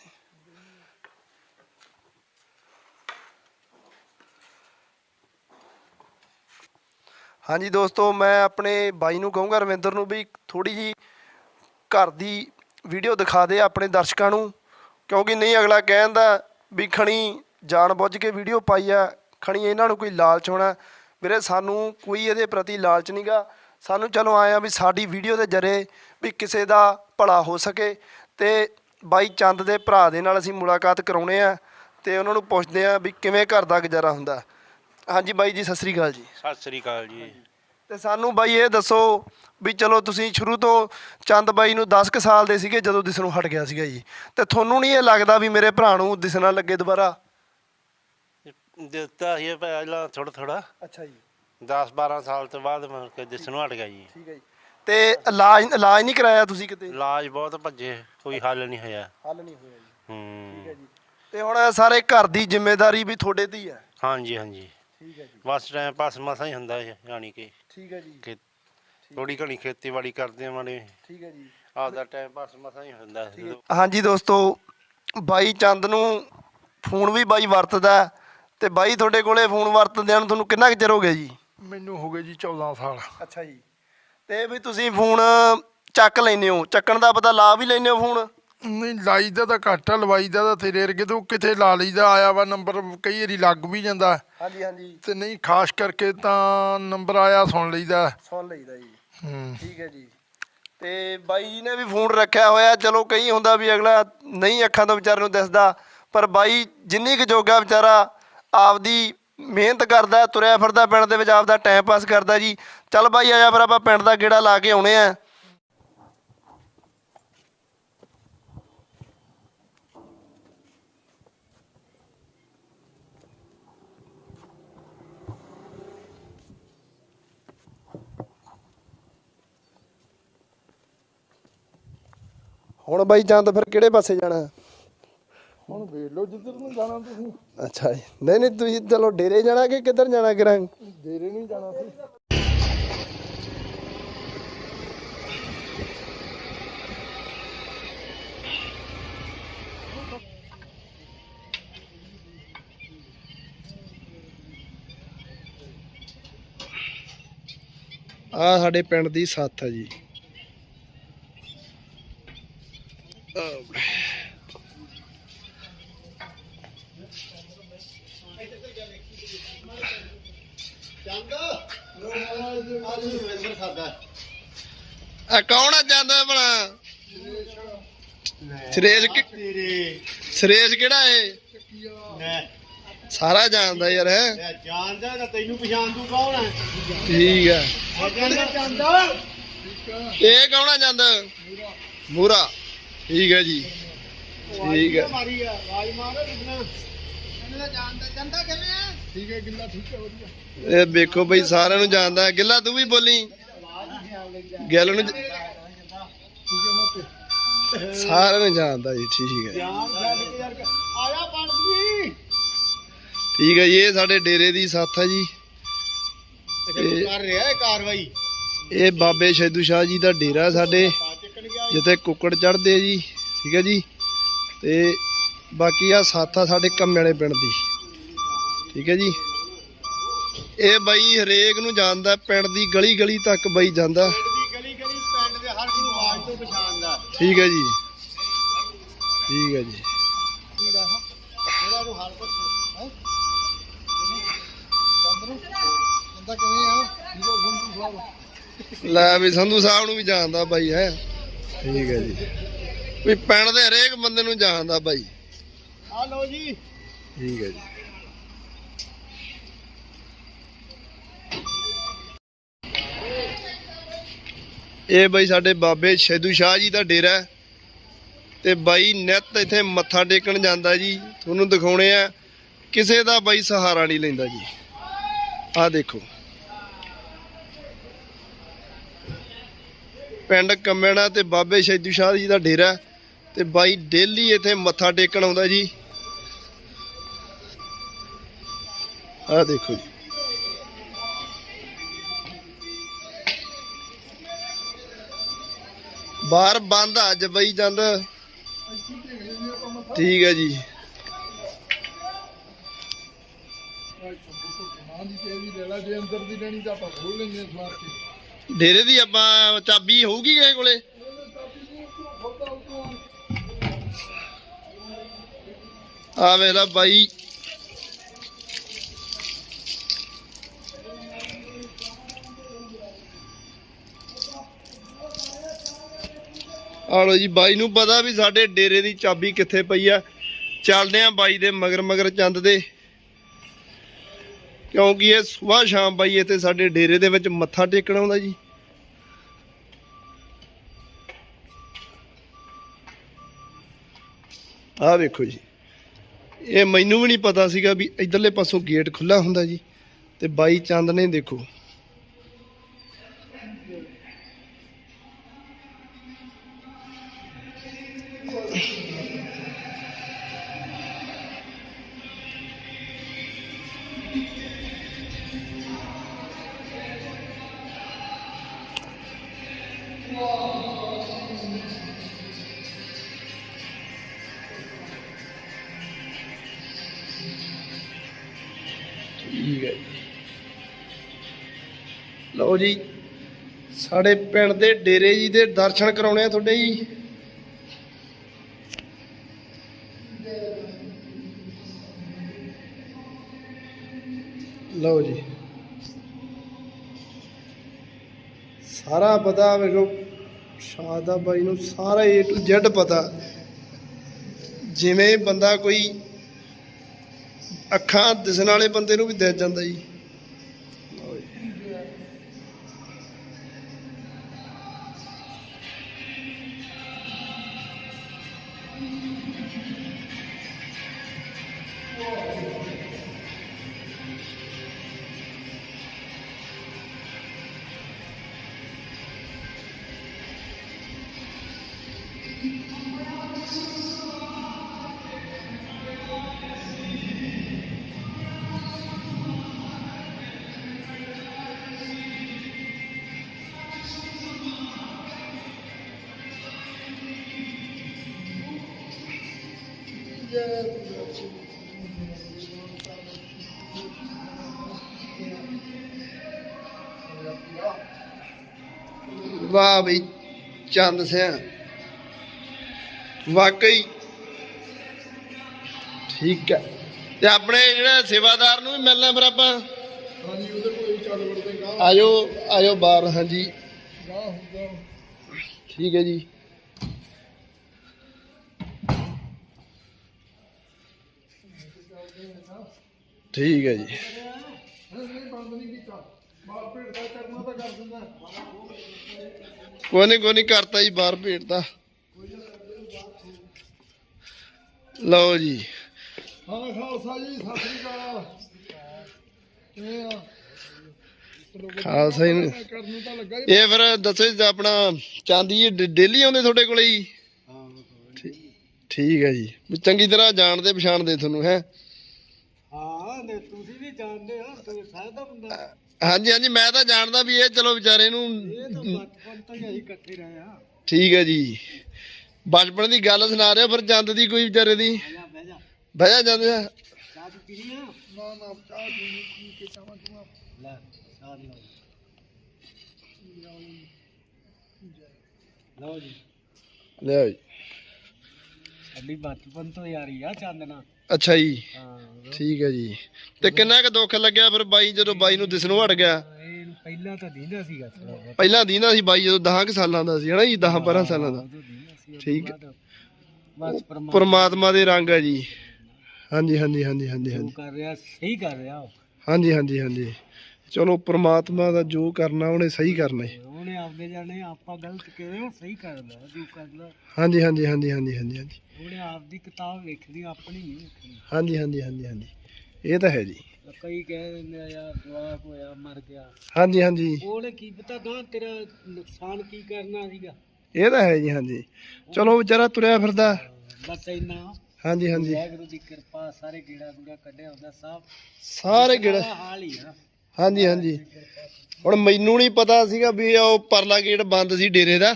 ਹਾਂਜੀ ਦੋਸਤੋ, ਮੈਂ ਆਪਣੇ ਬਾਈ ਨੂੰ ਕਹੂੰਗਾ, ਰਵਿੰਦਰ ਨੂੰ ਵੀ ਥੋੜੀ ਜੀ ਘਰ ਦੀ ਵੀਡੀਓ ਦਿਖਾ ਦੇ ਆਪਣੇ ਦਰਸ਼ਕਾਂ ਨੂੰ। ਕਿਉਂਕਿ ਨਹੀਂ, ਅਗਲਾ ਕਹਿੰਦਾ ਵੀ ਖਣੀ ਜਾਣ ਬੁੱਝ ਕੇ ਵੀਡੀਓ ਪਾਈ ਆ, ਖਣੀ ਇਹਨਾਂ ਨੂੰ ਕੋਈ ਲਾਲਚ ਹੋਣਾ। ਵੀਰੇ, ਸਾਨੂੰ ਕੋਈ ਇਹਦੇ ਪ੍ਰਤੀ ਲਾਲਚ ਨਹੀਂਗਾ ਸਾਨੂੰ ਚਲੋ ਆਏ ਆ ਵੀ ਸਾਡੀ ਵੀਡੀਓ ਦੇ ਜਰੇ ਵੀ ਕਿਸੇ ਦਾ ਭਲਾ ਹੋ ਸਕੇ ਤੇ ਬਾਈ ਚੰਦ ਦੇ ਭਰਾ ਦੇ ਨਾਲ ਅਸੀਂ ਮੁਲਾਕਾਤ ਕਰਾਉਣੇ ਆ ਤੇ ਉਹਨਾਂ ਨੂੰ ਪੁੱਛਦੇ ਆ ਵੀ ਕਿਵੇਂ ਘਰ ਦਾ ਗੁਜ਼ਾਰਾ ਹੁੰਦਾ। ਹਾਂਜੀ ਬਾਈ ਜੀ ਸਤਿ ਸ੍ਰੀ ਅਕਾਲ ਜੀ। ਸਤਿ ਸ੍ਰੀ ਅਕਾਲ ਜੀ। ਤੇ ਸਾਨੂੰ ਬਾਈ ਇਹ ਦੱਸੋ ਵੀ ਚਲੋ ਤੁਸੀਂ ਸ਼ੁਰੂ ਤੋਂ ਚੰਦ ਬਾਈ ਨੂੰ 10 ਕੁ ਸਾਲ ਦੇ ਸੀਗੇ ਜਦੋਂ ਦਿਸਣੋਂ ਹਟ ਗਿਆ ਸੀਗਾ ਜੀ। ਤੇ ਤੁਹਾਨੂੰ ਨਹੀਂ ਇਹ ਲੱਗਦਾ ਵੀ ਮੇਰੇ ਭਰਾ ਨੂੰ ਦਿਸਣਾ ਲੱਗੇ ਦੁਬਾਰਾ? ਦਿੱਤਾ ਸੀ ਪਹਿਲਾਂ ਥੋੜਾ ਥੋੜਾ ਅੱਛਾ ਜੀ। 10 12 ਸਾਲ ਤੋਂ ਬਾਅਦ ਮੈਂ ਕਿ ਦਿਸਣੋਂ ਹਟ ਗਿਆ ਜੀ। ਠੀਕ ਹੈ ਜੀ। ਤੇ ਇਲਾਜ ਇਲਾਜ ਨਹੀਂ ਕਰਾਇਆ ਤੁਸੀਂ ਕਿਤੇ? ਇਲਾਜ ਬਹੁਤ ਭੱਜੇ ਕੋਈ ਹੱਲ ਨਹੀਂ ਹੋਇਆ। ਹੱਲ ਨਹੀਂ ਹੋਇਆ ਜੀ। ਹੂੰ। ਜੀ। ਤੇ ਹੁਣ ਸਾਰੇ ਘਰ ਦੀ ਜ਼ਿੰਮੇਵਾਰੀ ਵੀ ਤੁਹਾਡੇ ਤੇ ਹੀ ਹੈ? ਹਾਂਜੀ ਹਾਂਜੀ। ਠੀਕ ਹੈ ਜੀ। ਬਸ ਟਾਈਮ ਪਾਸ ਮਸਾਂ ਹੀ ਹੁੰਦਾ ਹੈ ਯਾਨੀ ਕਿ ਠੀਕ ਹੈ ਜੀ। ਕਿ ਥੋੜੀ ਘਣੀ ਖੇਤੀਬਾੜੀ ਕਰਦੇ ਆ ਮਾੜੇ। ਠੀਕ ਹੈ ਜੀ। ਆਪਦਾ ਟਾਈਮ ਪਾਸ ਮਸਾਂ ਹੀ ਹੁੰਦਾ ਹੈ। ਹਾਂਜੀ ਦੋਸਤੋ ਬਾਈ ਚੰਦ ਨੂੰ ਫੋਨ ਵੀ ਬਾਈ ਵਰਤਦਾ ਤੇ ਬਾਈ ਤੁਹਾਡੇ ਕੋਲੇ ਫੋਨ ਵਰਤਦਿਆਂ ਨੂੰ ਤੁਹਾਨੂੰ ਕਿੰਨਾ ਕੁ ਚਿਰ ਹੋ ਗਿਆ ਜੀ? ਮੈਨੂੰ ਹੋ ਗਏ ਜੀ 14 ਸਾਲ। ਅੱਛਾ ਜੀ। ਤੇ ਵੀ ਤੁਸੀਂ ਫੋਨ ਚੱਕ ਲੈਨੇ ਹੋ ਚੱਕਣ ਦਾ ਪਤਾ ਲਾ ਵੀ ਲੈਨੇ ਹੋ ਫੋਨ? ਨਹੀਂ ਲਾਈ ਦਾ ਤਾਂ ਘੱਟ ਆ ਲਵਾਈ ਦਾ ਤਾਂ ਤੇਰੇ ਵਰਗੇ ਤੋਂ ਕਿਤੇ ਲਾ ਲਈਦਾ ਆਇਆ ਵਾ ਨੰਬਰ ਕਈ ਵਾਰੀ ਲੱਗ ਵੀ ਜਾਂਦਾ। ਹਾਂਜੀ ਹਾਂਜੀ। ਤੇ ਨਹੀਂ ਖਾਸ ਕਰਕੇ ਤਾਂ ਨੰਬਰ ਆਇਆ ਸੁਣ ਲਈਦਾ ਸੁਣ ਲਈਦਾ ਜੀ। ਹੂੰ। ਠੀਕ ਹੈ ਜੀ। ਤੇ ਬਾਈ ਜੀ ਨੇ ਵੀ ਫੋਨ ਰੱਖਿਆ ਹੋਇਆ ਚਲੋ ਕਈ ਹੁੰਦਾ ਵੀ ਅਗਲਾ ਨਹੀਂ ਅੱਖਾਂ ਤੋਂ ਵਿਚਾਰੇ ਨੂੰ ਦਿਸਦਾ ਪਰ ਬਾਈ ਜਿੰਨੀ ਕੁ ਜੋਗਾ ਵਿਚਾਰਾ ਆਪਦੀ ਮਿਹਨਤ ਕਰਦਾ ਤੁਰਿਆ ਫਿਰਦਾ ਪਿੰਡ ਦੇ ਵਿੱਚ ਆਪਦਾ ਟਾਈਮ ਪਾਸ ਕਰਦਾ ਜੀ। ਚੱਲ ਬਾਈ ਆਇਆ ਫਿਰ ਆਪਾਂ ਪਿੰਡ ਦਾ ਗੇੜਾ ਲਾ ਕੇ ਆਉਣੇ ਆ। ਹੁਣ ਬਾਈ ਚੰਦ ਫਿਰ ਕਿਹੜੇ ਪਾਸੇ ਜਾਣਾ? ਹੁਣ ਵੇਖ ਲਓ ਜਿੱਧਰ ਨੂੰ ਜਾਣਾ ਤੁਸੀਂ। ਅੱਛਾ ਜੀ। ਨਹੀਂ ਨਹੀਂ ਤੁਸੀਂ ਚਲੋ ਡੇਰੇ ਜਾਣਾ ਕਿ ਕਿੱਧਰ ਜਾਣਾ ਕਿਰਾਂ? ਦੇਰੇ ਨਹੀਂ ਜਾਣਾ ਸੀ ਆ ਸਾਡੇ ਪਿੰਡ ਦੀ ਸੱਥ ਆ ਜੀ। ਆ ਕੌਣ ਆ ਜਾਂਦਾ ਭਲਾ? ਸੁਰੇਸ਼ ਕਿ- ਸੁਰੇਸ਼ ਕਿਹੜਾ ਏ? ਸਾਰਾ ਜਾਣਦਾ ਯਾਰ ਹੈ? ਜਾਣਦਾ ਤਾਂ ਤੈਨੂੰ ਪਛਾਣ ਦੂ ਕੌਣ ਹੈ ਠੀਕ ਆ। ਜਾਂਦਾ ਇਹ ਕੌਣ ਆ ਜਾਂਦਾ? ਮੂਰਾ। ਠੀਕ ਹੈ ਜੀ। ਠੀਕ ਹੈ ਮਾਰੀ ਆ ਆਵਾਜ਼ ਮਾਰ ਲਿਖਣਾ ਠੀਕ ਹੈ ਗਿੱਲਾ ਠੀਕ ਹੈ ਵਧੀਆ। ਇਹ ਵੇਖੋ ਬਈ ਸਾਰਿਆਂ ਨੂੰ ਜਾਣਦਾ ਗਿੱਲਾ ਤੂੰ ਵੀ ਬੋਲੀ। ਗਿੱਲ ਨੂੰ ਜ- ਸਾਰਿਆਂ ਨੂੰ ਜਾਣਦਾ ਜੀ ਠੀਕ ਹੈ। ਜਾਨ ਛੱਡ ਕੇ ਯਾਰ ਆਇਆ ਠੀਕ ਹੈ ਜੀ ਇਹ ਸਾਡੇ ਡੇਰੇ ਦੀ ਸਾਥ ਹੈ ਜੀ। ਕਰ ਰਿਹਾ ਹੈ ਕਾਰਵਾਈ? ਇਹ ਬਾਬੇ ਸ਼ੈਦੂ ਸ਼ਾਹ ਜੀ ਦਾ ਡੇਰਾ ਸਾਡੇ ਚੱਕਣ ਗਿਆ। ਜਿੱਥੇ ਕੁੱਕੜ ਚੜਦੇ ਜੀ ਠੀਕ ਹੈ ਜੀ। ਤੇ ਬਾਕੀ ਆ ਸਾਥਾ ਸਾਡੇ ਕੰਮੇ ਵਾਲੇ ਪਿੰਡ ਦੀ। ਠੀਕ ਹੈ ਜੀ। ਇਹ ਬਾਈ ਹਰੇਕ ਨੂੰ ਜਾਣਦਾ ਪਿੰਡ ਦੀ ਗਲੀ ਗਲੀ ਤੱਕ ਬਾਈ ਜਾਂਦਾ। ਠੀਕ ਹੈ ਜੀ। ਠੀਕ ਹੈ ਜੀ। ਲੈ ਵੀ ਸੰਧੂ ਸਾਹਿਬ ਨੂੰ ਵੀ ਜਾਣਦਾ ਬਾਈ ਹੈ। ਠੀਕ ਹੈ ਜੀ। ਵੀ ਪਿੰਡ ਦੇ ਹਰੇਕ ਬੰਦੇ ਨੂੰ ਜਾਣਦਾ ਬਾਈ। ਆ ਲਓ ਜੀ। ਠੀਕ ਹੈ ਜੀ। ਇਹ ਬਾਈ ਸਾਡੇ ਬਾਬੇ ਸ਼ੈਦੂ ਸ਼ਾਹ ਜੀ ਦਾ ਡੇਰਾ ਹੈ। ਤੇ ਬਾਈ ਨਿੱਤ ਇੱਥੇ ਮੱਥਾ ਟੇਕਣ ਜਾਂਦਾ ਜੀ। ਤੁਹਾਨੂੰ ਦਿਖਾਉਣੇ ਆ, ਕਿਸੇ ਦਾ ਬਾਈ ਸਹਾਰਾ ਨਹੀਂ ਲੈਂਦਾ ਜੀ। ਆਹ ਦੇਖੋ। ਪਿੰਡ ਕੰਮੇਣਾ ਤੇ ਬਾਬੇ ਸ਼ੈਦੂ ਸ਼ਾਹ ਜੀ ਦਾ ਡੇਰਾ ਹੈ। ਤੇ ਬਾਈ ਡੇਲੀ ਇੱਥੇ ਮੱਥਾ ਟੇਕਣ ਆਉਂਦਾ ਜੀ। ਆਹ ਦੇਖੋ ਜੀ। ਬਾਹਰ ਬੰਦ ਆ, ਅੱਜ ਜੰਦ ਠੀਕ ਹੈ ਜੀ। ਡੇਰੇ ਦੀ ਆਪਾਂ ਚਾਬੀ ਹੋਊਗੀ ਕਿਸੇ ਕੋਲੇ? ਆ ਵੇਲਾ ਬਾਈ। ਆਲੋ ਜੀ, ਬਾਈ ਨੂੰ ਪਤਾ ਵੀ ਸਾਡੇ ਡੇਰੇ ਦੀ ਚਾਬੀ ਕਿੱਥੇ ਪਈ ਆ। ਚੱਲਦੇ ਆ ਬਾਈ ਦੇ ਮਗਰ ਮਗਰ ਚੰਦ ਦੇ। ਕਿਉਂਕਿ ਇਹ ਸਵੇਰ ਸ਼ਾਮ ਬਾਈ ਇੱਥੇ ਸਾਡੇ ਡੇਰੇ ਦੇ ਵਿੱਚ ਮੱਥਾ ਟੇਕਣ ਆਉਂਦਾ ਜੀ। ਆਹ ਵੇਖੋ ਜੀ। ਇਹ ਮੈਨੂੰ ਵੀ ਨਹੀਂ ਪਤਾ ਸੀਗਾ ਵੀ ਇਧਰਲੇ ਪਾਸੋਂ ਗੇਟ ਖੁੱਲਾ ਹੁੰਦਾ ਜੀ। ਤੇ ਬਾਈ ਚੰਦ ਨੇ ਦੇਖੋ ਸਾਡੇ ਪਿੰਡ ਦੇ ਡੇਰੇ ਜੀ ਦੇ ਦਰਸ਼ਨ ਕਰਾਉਣੇ ਆ ਤੁਹਾਡੇ ਜੀ। ਲਓ ਜੀ। ਸਾਰਾ ਪਤਾ ਵੇਖੋ ਸ਼ਾਦਾ ਬਾਈ ਨੂੰ ਸਾਰਾ ਏ ਟੂ ਜੈਡ ਪਤਾ। ਜਿਵੇਂ ਬੰਦਾ ਕੋਈ ਅੱਖਾਂ ਦਿਸਣ ਵਾਲੇ ਬੰਦੇ ਨੂੰ ਵੀ ਦਿਸ ਜਾਂਦਾ ਜੀ। ਵਾਹ ਬਈ ਚੰਦ ਸਿਆ ਵਾਕਈ। ਠੀਕ ਹੈ। ਤੇ ਆਪਣੇ ਜਿਹੜਾ ਸੇਵਾਦਾਰ ਨੂੰ ਵੀ ਮਿਲਣਾ ਫਿਰ ਆਪਾਂ। ਹਾਂਜੀ ਉਹਦੇ ਕੋਲ ਚੱਲ ਵੜਦੇ ਗਾਹ ਆਜੋ ਆਜੋ ਬਾਹਰ ਹਾਂਜੀ। ਗਾਹ ਹੁੰਦਾ ਠੀਕ ਹੈ ਜੀ। ਠੀਕ ਹੈ ਜੀ। ਕੋਈ ਨਹੀਂ ਕੋਈ ਨਹੀਂ ਕਰਤਾ ਜੀ ਬਾਹਰ ਭੇਜਤਾ ਲਓ ਜੀ। ਹਾਂ ਖਾਲਸਾ ਜੀ ਸਤਿ ਸ੍ਰੀ ਅਕਾਲ। ਕਿਵੇਂ ਆ। ਖਾਲਸਾ ਜੀ ਇਹ ਫਿਰ ਦੱਸੋ ਜੀ ਆਪਣਾ ਚਾਂਦੀ ਇਹ ਡੇਲੀ ਆਉਂਦੇ ਤੁਹਾਡੇ ਕੋਲੇ ਜੀ? ਠੀਕ ਹੈ ਜੀ। ਚੰਗੀ ਤਰ੍ਹਾਂ ਜਾਣਦੇ ਪਛਾਣਦੇ ਤੁਹਾਨੂੰ ਹੈ? ਹਾਂ ਤੁਸੀਂ ਵੀ ਜਾਣਦੇ ਹੋ ਤੂੰ ਸਾਹ ਦਾ ਬੰਦਾ ਹਾਂਜੀ ਹਾਂਜੀ ਮੈਂ ਤਾਂ ਜਾਣਦਾ ਵੀ ਇਹ ਚਲੋ ਵਿਚਾਰੇ ਨੂੰ ਇਹ ਤਾਂ ਬਚਪਨ ਤੋਂ ਹੀ ਇਕੱਠੇ ਰਹੇ ਆ ਠੀਕ ਹੈ ਜੀ। ਬਚਪਨ ਦੀ ਗੱਲ ਸੁਣਾ ਰਿਹਾ ਫਿਰ ਜੰਦ ਦੀ ਕੋਈ ਵਿਚਾਰੇ ਦੀ? ਬਹਿ ਜਾ ਜਾਂਦੇ ਆ ਚਾਹ ਤੂੰ ਪੀਣੀ ਆ? ਨਾ ਨਾ ਚਾਹ ਪੀ ਕੇ ਚਾਹਾਂ ਤੂੰ ਲੈ ਚਾਹ ਲਓ ਲਓ ਜੀ। ਲਿਆਓ ਜੀ। ਅੱਡੀ ਬਚਪਨ ਤੋਂ ਯਾਰੀ ਆ ਚਾਂਦਨਾ ਅੱਛਾ ਜੀ। ਹਾਂ। ਠੀਕ ਹੈ ਜੀ। ਤੇ ਕਿੰਨਾ ਕੁ ਦੁੱਖ ਲੱਗਿਆ ਫਿਰ ਬਾਈ ਜਦੋਂ ਬਾਈ ਨੂੰ ਦਿਸਣੋਂ ਹਟ ਗਿਆ? ਪਹਿਲਾਂ ਤਾਂ ਦੀਂਦਾ ਸੀਗਾ ਪਹਿਲਾਂ ਦੀਂਦਾ ਸੀ ਬਾਈ ਜਦੋਂ 10 ਕੁ ਸਾਲਾਂ ਦਾ ਸੀ ਹਨਾ ਜੀ 10 12 ਸਾਲਾਂ ਦਾ। ਸੀ ਠੀਕ। ਬਸ ਪਰਮਾਤਮਾ ਦੇ ਰੰਗ ਹੈ ਜੀ ਹਾਂਜੀ ਹਾਂਜੀ ਹਾਂਜੀ ਹਾਂਜੀ ਹਾਂਜੀ ਕਰ ਰਿਹਾ ਸਹੀ ਕਰ ਰਿਹਾ। ਹਾਂਜੀ ਹਾਂਜੀ ਹਾਂਜੀ ਚਲੋ ਪ੍ਰਮਾਤਮਾ ਦਾ ਜੋ ਕਰਨਾ ਉਹਨੇ ਸਹੀ ਕਰਨਾ ਹੈ ਉਹਨੇ ਆਪਦੇ ਜਾਣੇ ਆਪਾਂ ਗਲਤ ਕਿਵੇਂ ਉਹ ਸਹੀ ਕਰਦਾ ਜੋ ਕਰਦਾ ਹਾਂਜੀ ਹਾਂਜੀ ਹਾਂਜੀ ਹਾਂਜੀ ਹਾਂਜੀ ਹਾਂਜੀ ਉਹਨੇ ਆਪਦੀ ਕਿਤਾਬ ਵੇਖਣੀ ਆਪਣੀ ਨਹੀਂ ਵੇਖਣੀ ਹਾਂਜੀ ਹਾਂਜੀ ਹਾਂਜੀ ਹਾਂਜੀ ਇਹ ਤਾਂ ਹੈ ਜੀ ਕਈ ਕਹਿ ਦਿੰਦੇ ਆ ਯਾਰ ਜਵਾਕ ਹੋਇਆ ਮਰ ਗਿਆ ਹਾਂਜੀ ਹਾਂਜੀ ਉਹਨੇ ਕੀ ਪਤਾ ਗਾਂ ਤੇਰਾ ਨੁਕਸਾਨ ਕੀ ਕਰਨਾ ਸੀਗਾ ਇਹ ਤਾਂ ਹੈ ਜੀ ਹਾਂਜੀ। ਚਲੋ ਵਿਚਾਰਾ ਤੁਰਿਆ ਫਿਰਦਾ। ਬਸ ਇੰਨਾ। ਹਾਂਜੀ ਹਾਂਜੀ। ਵਾਹਿਗੁਰੂ ਦੀ ਕਿਰਪਾ ਸਾਰੇ ਗੀੜਾ ਗੂੜਾ ਕੱਢਿਆ ਹੁੰਦਾ ਸਭ। ਸਾਰੇ ਗਿੜ ਹਾਲ ਹੀ ਆ। ਹਾਂਜੀ ਹਾਂਜੀ। ਹੁਣ ਮੈਨੂੰ ਨਹੀਂ ਪਤਾ ਸੀਗਾ ਵੀ ਉਹ ਪਰਲਾ ਗੇਟ ਬੰਦ ਸੀ ਡੇਰੇ ਦਾ।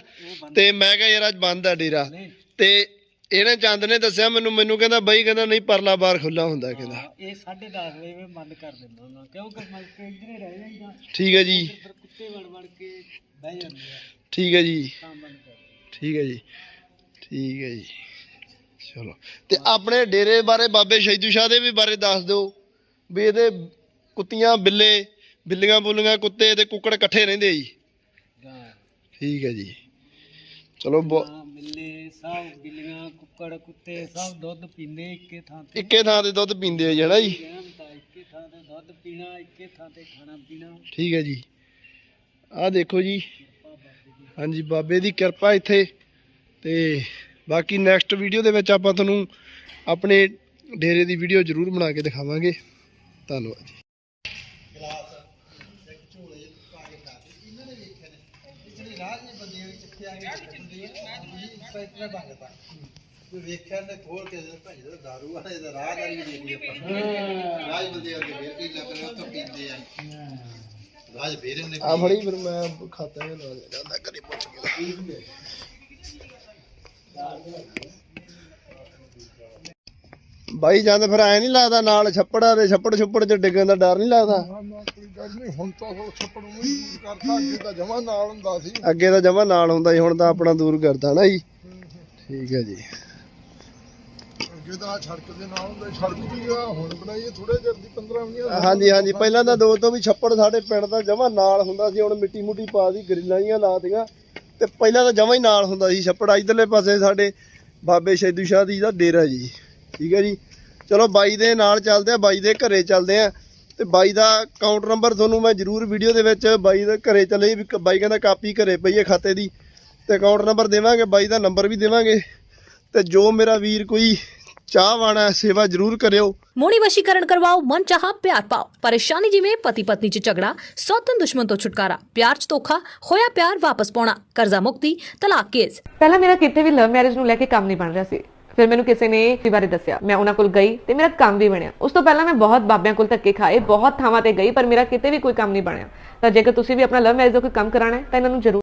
ਤੇ ਮੈਂ ਕਿਹਾ ਯਾਰ ਅੱਜ ਬੰਦ ਆ ਡੇਰਾ। ਤੇ ਇਹਨੇ ਚੰਦ ਨੇ ਦੱਸਿਆ ਮੈਨੂੰ ਮੈਨੂੰ ਕਹਿੰਦਾ ਬਈ ਕਹਿੰਦਾ ਨਹੀਂ ਪਰਲਾ ਬਾਰ ਖੁੱਲਾ ਹੁੰਦਾ ਕਹਿੰਦਾ। ਇਹ 10:30 ਵਜੇ ਬੰਦ ਕਰ ਦਿੰਦਾ ਹੁੰਦਾ ਕਿਉਂਕਿ ਮੈਂ ਤੇ ਇੱਧਰ ਹੀ ਰਹਿ ਜਾਂਦਾ। ਠੀਕ ਹੈ ਜੀ। ਫਿਰ ਕੁੱਤੇ ਵੜ ਵੜ ਕੇ ਬਹਿ ਜਾਂਦੇ ਆ। ਠੀਕ ਹੈ ਜੀ। ਠੀਕ ਹੈ ਜੀ। ਠੀਕ ਹੈ ਜੀ। ਚਲੋ। ਤੇ ਆਪਣੇ ਡੇਰੇ ਬਾਰੇ ਬਾਬੇ ਸ਼ਹੀਦੂ ਸ਼ਾਹ ਦੇ ਵੀ ਬਾਰੇ ਦੱਸ ਦਿਓ। ਵੀ ਇਹਦੇ ਕੁੱਤੀਆਂ ਬਿੱਲੇ ਬਿੱਲੀਆਂ ਬੁੱਲੀਆਂ ਕੁੱਤੇ ਤੇ ਕੁੱਕੜ ਇਕੱਠੇ ਰਹਿੰਦੇ ਜੀ। ਠੀਕ ਹੈ ਜੀ। ਚਲੋ ਬਿੱਲੇ ਸਭ ਬਿੱਲੀਆਂ ਕੁੱਕੜ ਕੁੱਤੇ ਸਭ ਦੁੱਧ ਪੀਂਦੇ ਇੱਕੇ ਥਾਂ ਤੇ। ਇੱਕੇ ਥਾਂ ਤੇ ਦੁੱਧ ਪੀਂਦੇ ਆ ਜੀ ਹਨਾ ਜੀ? ਇੱਕੇ ਥਾਂ ਤੇ ਦੁੱਧ ਪੀਣਾ ਇੱਕੇ ਥਾਂ ਤੇ ਖਾਣਾ ਪੀਣਾ। ਠੀਕ ਹੈ ਜੀ। ਆਹ ਦੇਖੋ ਜੀ। ਹਾਂਜੀ, ਬਾਬੇ ਦੀ ਕਿਰਪਾ ਇੱਥੇ। ਤੇ ਬਾਕੀ ਨੈਕਸਟ ਵੀਡੀਓ ਦੇ ਵਿੱਚ ਆਪਾਂ ਤੁਹਾਨੂੰ ਆਪਣੇ ਡੇਰੇ ਦੀ ਵੀਡੀਓ ਜ਼ਰੂਰ ਬਣਾ ਕੇ ਦਿਖਾਵਾਂਗੇ। ਧੰਨਵਾਦ ਜੀ। ਵੇਖਿਆ ਨੇ ਖੋਲ ਕੇ ਭਾਈ ਦਾ ਦਾਰੂ ਵਾਲੇ ਦਾ ਰਾਹਦਾਰੀ ਵੀ ਦੇਣੀ ਆਪਾਂ ਰਾਜ ਬੰਦੇ ਅੱਗੇ ਫੇਰ ਕੀ ਲੱਗਣਾ ਉੱਥੋਂ ਪੀਂਦੇ ਆ ਰਾਜ ਫੇਰ ਉਹਨੇ ਆ ਫੜੀ ਫਿਰ ਮੈਂ ਖਾਤਾ ਜਿਹਾ ਲਾ ਜਾਂਦਾ ਕਰੀ ਪੁੱਛ ਕੇ ਬਾਈ ਜਾਂਦੇ ਫਿਰ ਐ ਨਹੀਂ ਲੱਗਦਾ ਨਾਲ ਛੱਪੜਾ ਦੇ ਛੱਪੜ ਛੁੱਪੜ ਚ ਡਿੱਗਣ ਦਾ ਡਰ ਨਹੀਂ ਲੱਗਦਾ? ਕੋਈ ਗੱਲ ਨਹੀਂ ਹੁਣ ਤਾਂ ਉਹ ਛੱਪੜ ਨੂੰ ਹੀ ਕਰਤਾ ਅੱਗੇ ਤਾਂ ਜਮਾ ਨਾਲ ਹੁੰਦਾ ਸੀ। ਅੱਗੇ ਤਾਂ ਜਮਾ ਨਾਲ ਹੁੰਦਾ ਸੀ ਹੁਣ ਤਾਂ ਆਪਣਾ ਦੂਰ ਕਰਦਾ ਨਾ ਜੀ। ਠੀਕ ਹੈ ਜੀ। ਅੱਗੇ ਤਾਂ ਆਹ ਸੜਕ ਦੇ ਨਾਲ ਹੁੰਦਾ ਸੀ, ਸੜਕ ਵੀ ਆ ਹੁਣ ਬਣਾਈ ਥੋੜੇ ਚਿਰ ਦੀ 15 20 ਹਾਂਜੀ ਹਾਂਜੀ ਪਹਿਲਾਂ ਤਾਂ ਦੋਸਤੋ ਵੀ ਛੱਪੜ ਸਾਡੇ ਪਿੰਡ ਦਾ ਜਮਾ ਨਾਲ ਹੁੰਦਾ ਸੀ ਹੁਣ ਮਿੱਟੀ ਮੁੱਟੀ ਪਾ ਦੀ ਗਰਿੱਲਾਂ ਜੀਆਂ ਲਾ ਦਿੱਤੀਆਂ ਤੇ ਪਹਿਲਾਂ ਤਾਂ ਜਮਾ ਹੀ ਨਾਲ ਹੁੰਦਾ ਸੀ ਛੱਪੜ ਇਧਰਲੇ ਪਾਸੇ ਸਾਡੇ ਬਾਬੇ ਸ਼ੈਦੂ ਸ਼ਾਹ ਦੀ ਦਾ ਡੇਰਾ ਜੀ ਠੀਕ ਹੈ ਜੀ। ਚਲੋ ਬਾਈ ਦੇ ਨਾਲ ਚੱਲਦੇ ਆ ਬਾਈ ਦੇ ਘਰੇ ਚੱਲਦੇ ਆ। ਤੇ ਬਾਈ ਦਾ ਅਕਾਊਂਟ ਨੰਬਰ ਤੁਹਾਨੂੰ ਮੈਂ ਜ਼ਰੂਰ ਵੀਡੀਓ ਦੇ ਵਿੱਚ ਬਾਈ ਦੇ ਘਰੇ ਚੱਲੇ ਵੀ ਬਾਈ ਕਹਿੰਦਾ ਕਾਪੀ ਘਰੇ ਪਈ ਹੈ ਖਾਤੇ ਦੀ। ਤੇ ਅਕਾਊਂਟ ਨੰਬਰ ਦੇਵਾਂਗੇ ਬਾਈ ਦਾ ਨੰਬਰ ਵੀ ਦੇਵਾਂਗੇ। ਤੇ ਜੋ ਮੇਰਾ ਵੀਰ ਕੋਈ ਚਾਹਵਾਨ ਹੈ ਸੇਵਾ ਜ਼ਰੂਰ ਕਰਿਓ। ਮੋਣੀ ਵਸ਼ੀਕਰਨ ਕਰਵਾਓ ਮਨ ਚਾਹਾ ਪਿਆਰ ਪਾਓ। ਪਰੇਸ਼ਾਨੀ ਜਿਵੇਂ ਪਤੀ ਪਤਨੀ ਚ ਝਗੜਾ ਸੌਤਨ ਦੁਸ਼ਮਣ ਤੋਂ ਛੁਟਕਾਰਾ ਪਿਆਰ ਚ ਧੋਖਾ ਹੋਇਆ ਪਿਆਰ ਵਾਪਸ ਪਾਉਣਾ ਕਰਜ਼ਾ ਮੁਕਤੀ ਤਲਾਕ ਕੇਸ। ਪਹਿਲਾਂ ਮੇਰਾ ਕਿਤੇ ਵੀ ਲਵ ਮੈਰਿਜ ਨੂੰ ਲੈ ਕੇ ਕੰਮ ਨਹੀਂ ਬਣ ਰਿਹਾ ਸੀ। ਫਿਰ ਮੈਨੂੰ ਕਿਸੇ ਨੇ ਇਸ ਬਾਰੇ ਦੱਸਿਆ। ਮੈਂ ਉਹਨਾਂ ਕੋਲ ਗਈ ਤੇ ਮੇਰਾ ਕੰਮ ਵੀ ਬਣਿਆ। ਉਸ ਤੋਂ ਪਹਿਲਾਂ ਮੈਂ ਬਹੁਤ ਬਾਬਿਆਂ ਕੋਲ ਧੱਕੇ ਖਾਏ ਬਹੁਤ ਥਾਵਾਂ ਤੇ ਗਈ ਪਰ ਮੇਰਾ ਕਿਤੇ ਵੀ ਕੋਈ ਕੰਮ ਨਹੀਂ ਬਣਿਆ। ਤਾਂ ਜੇਕਰ ਤੁਸੀਂ ਵੀ ਆਪਣਾ ਲਵ ਮੈਰਿਜ ਦਾ ਕੋਈ ਕੰਮ ਕਰਾਣਾ ਹੈ ਤਾਂ ਇਹਨਾਂ ਨੂੰ ਜ਼ਰੂਰ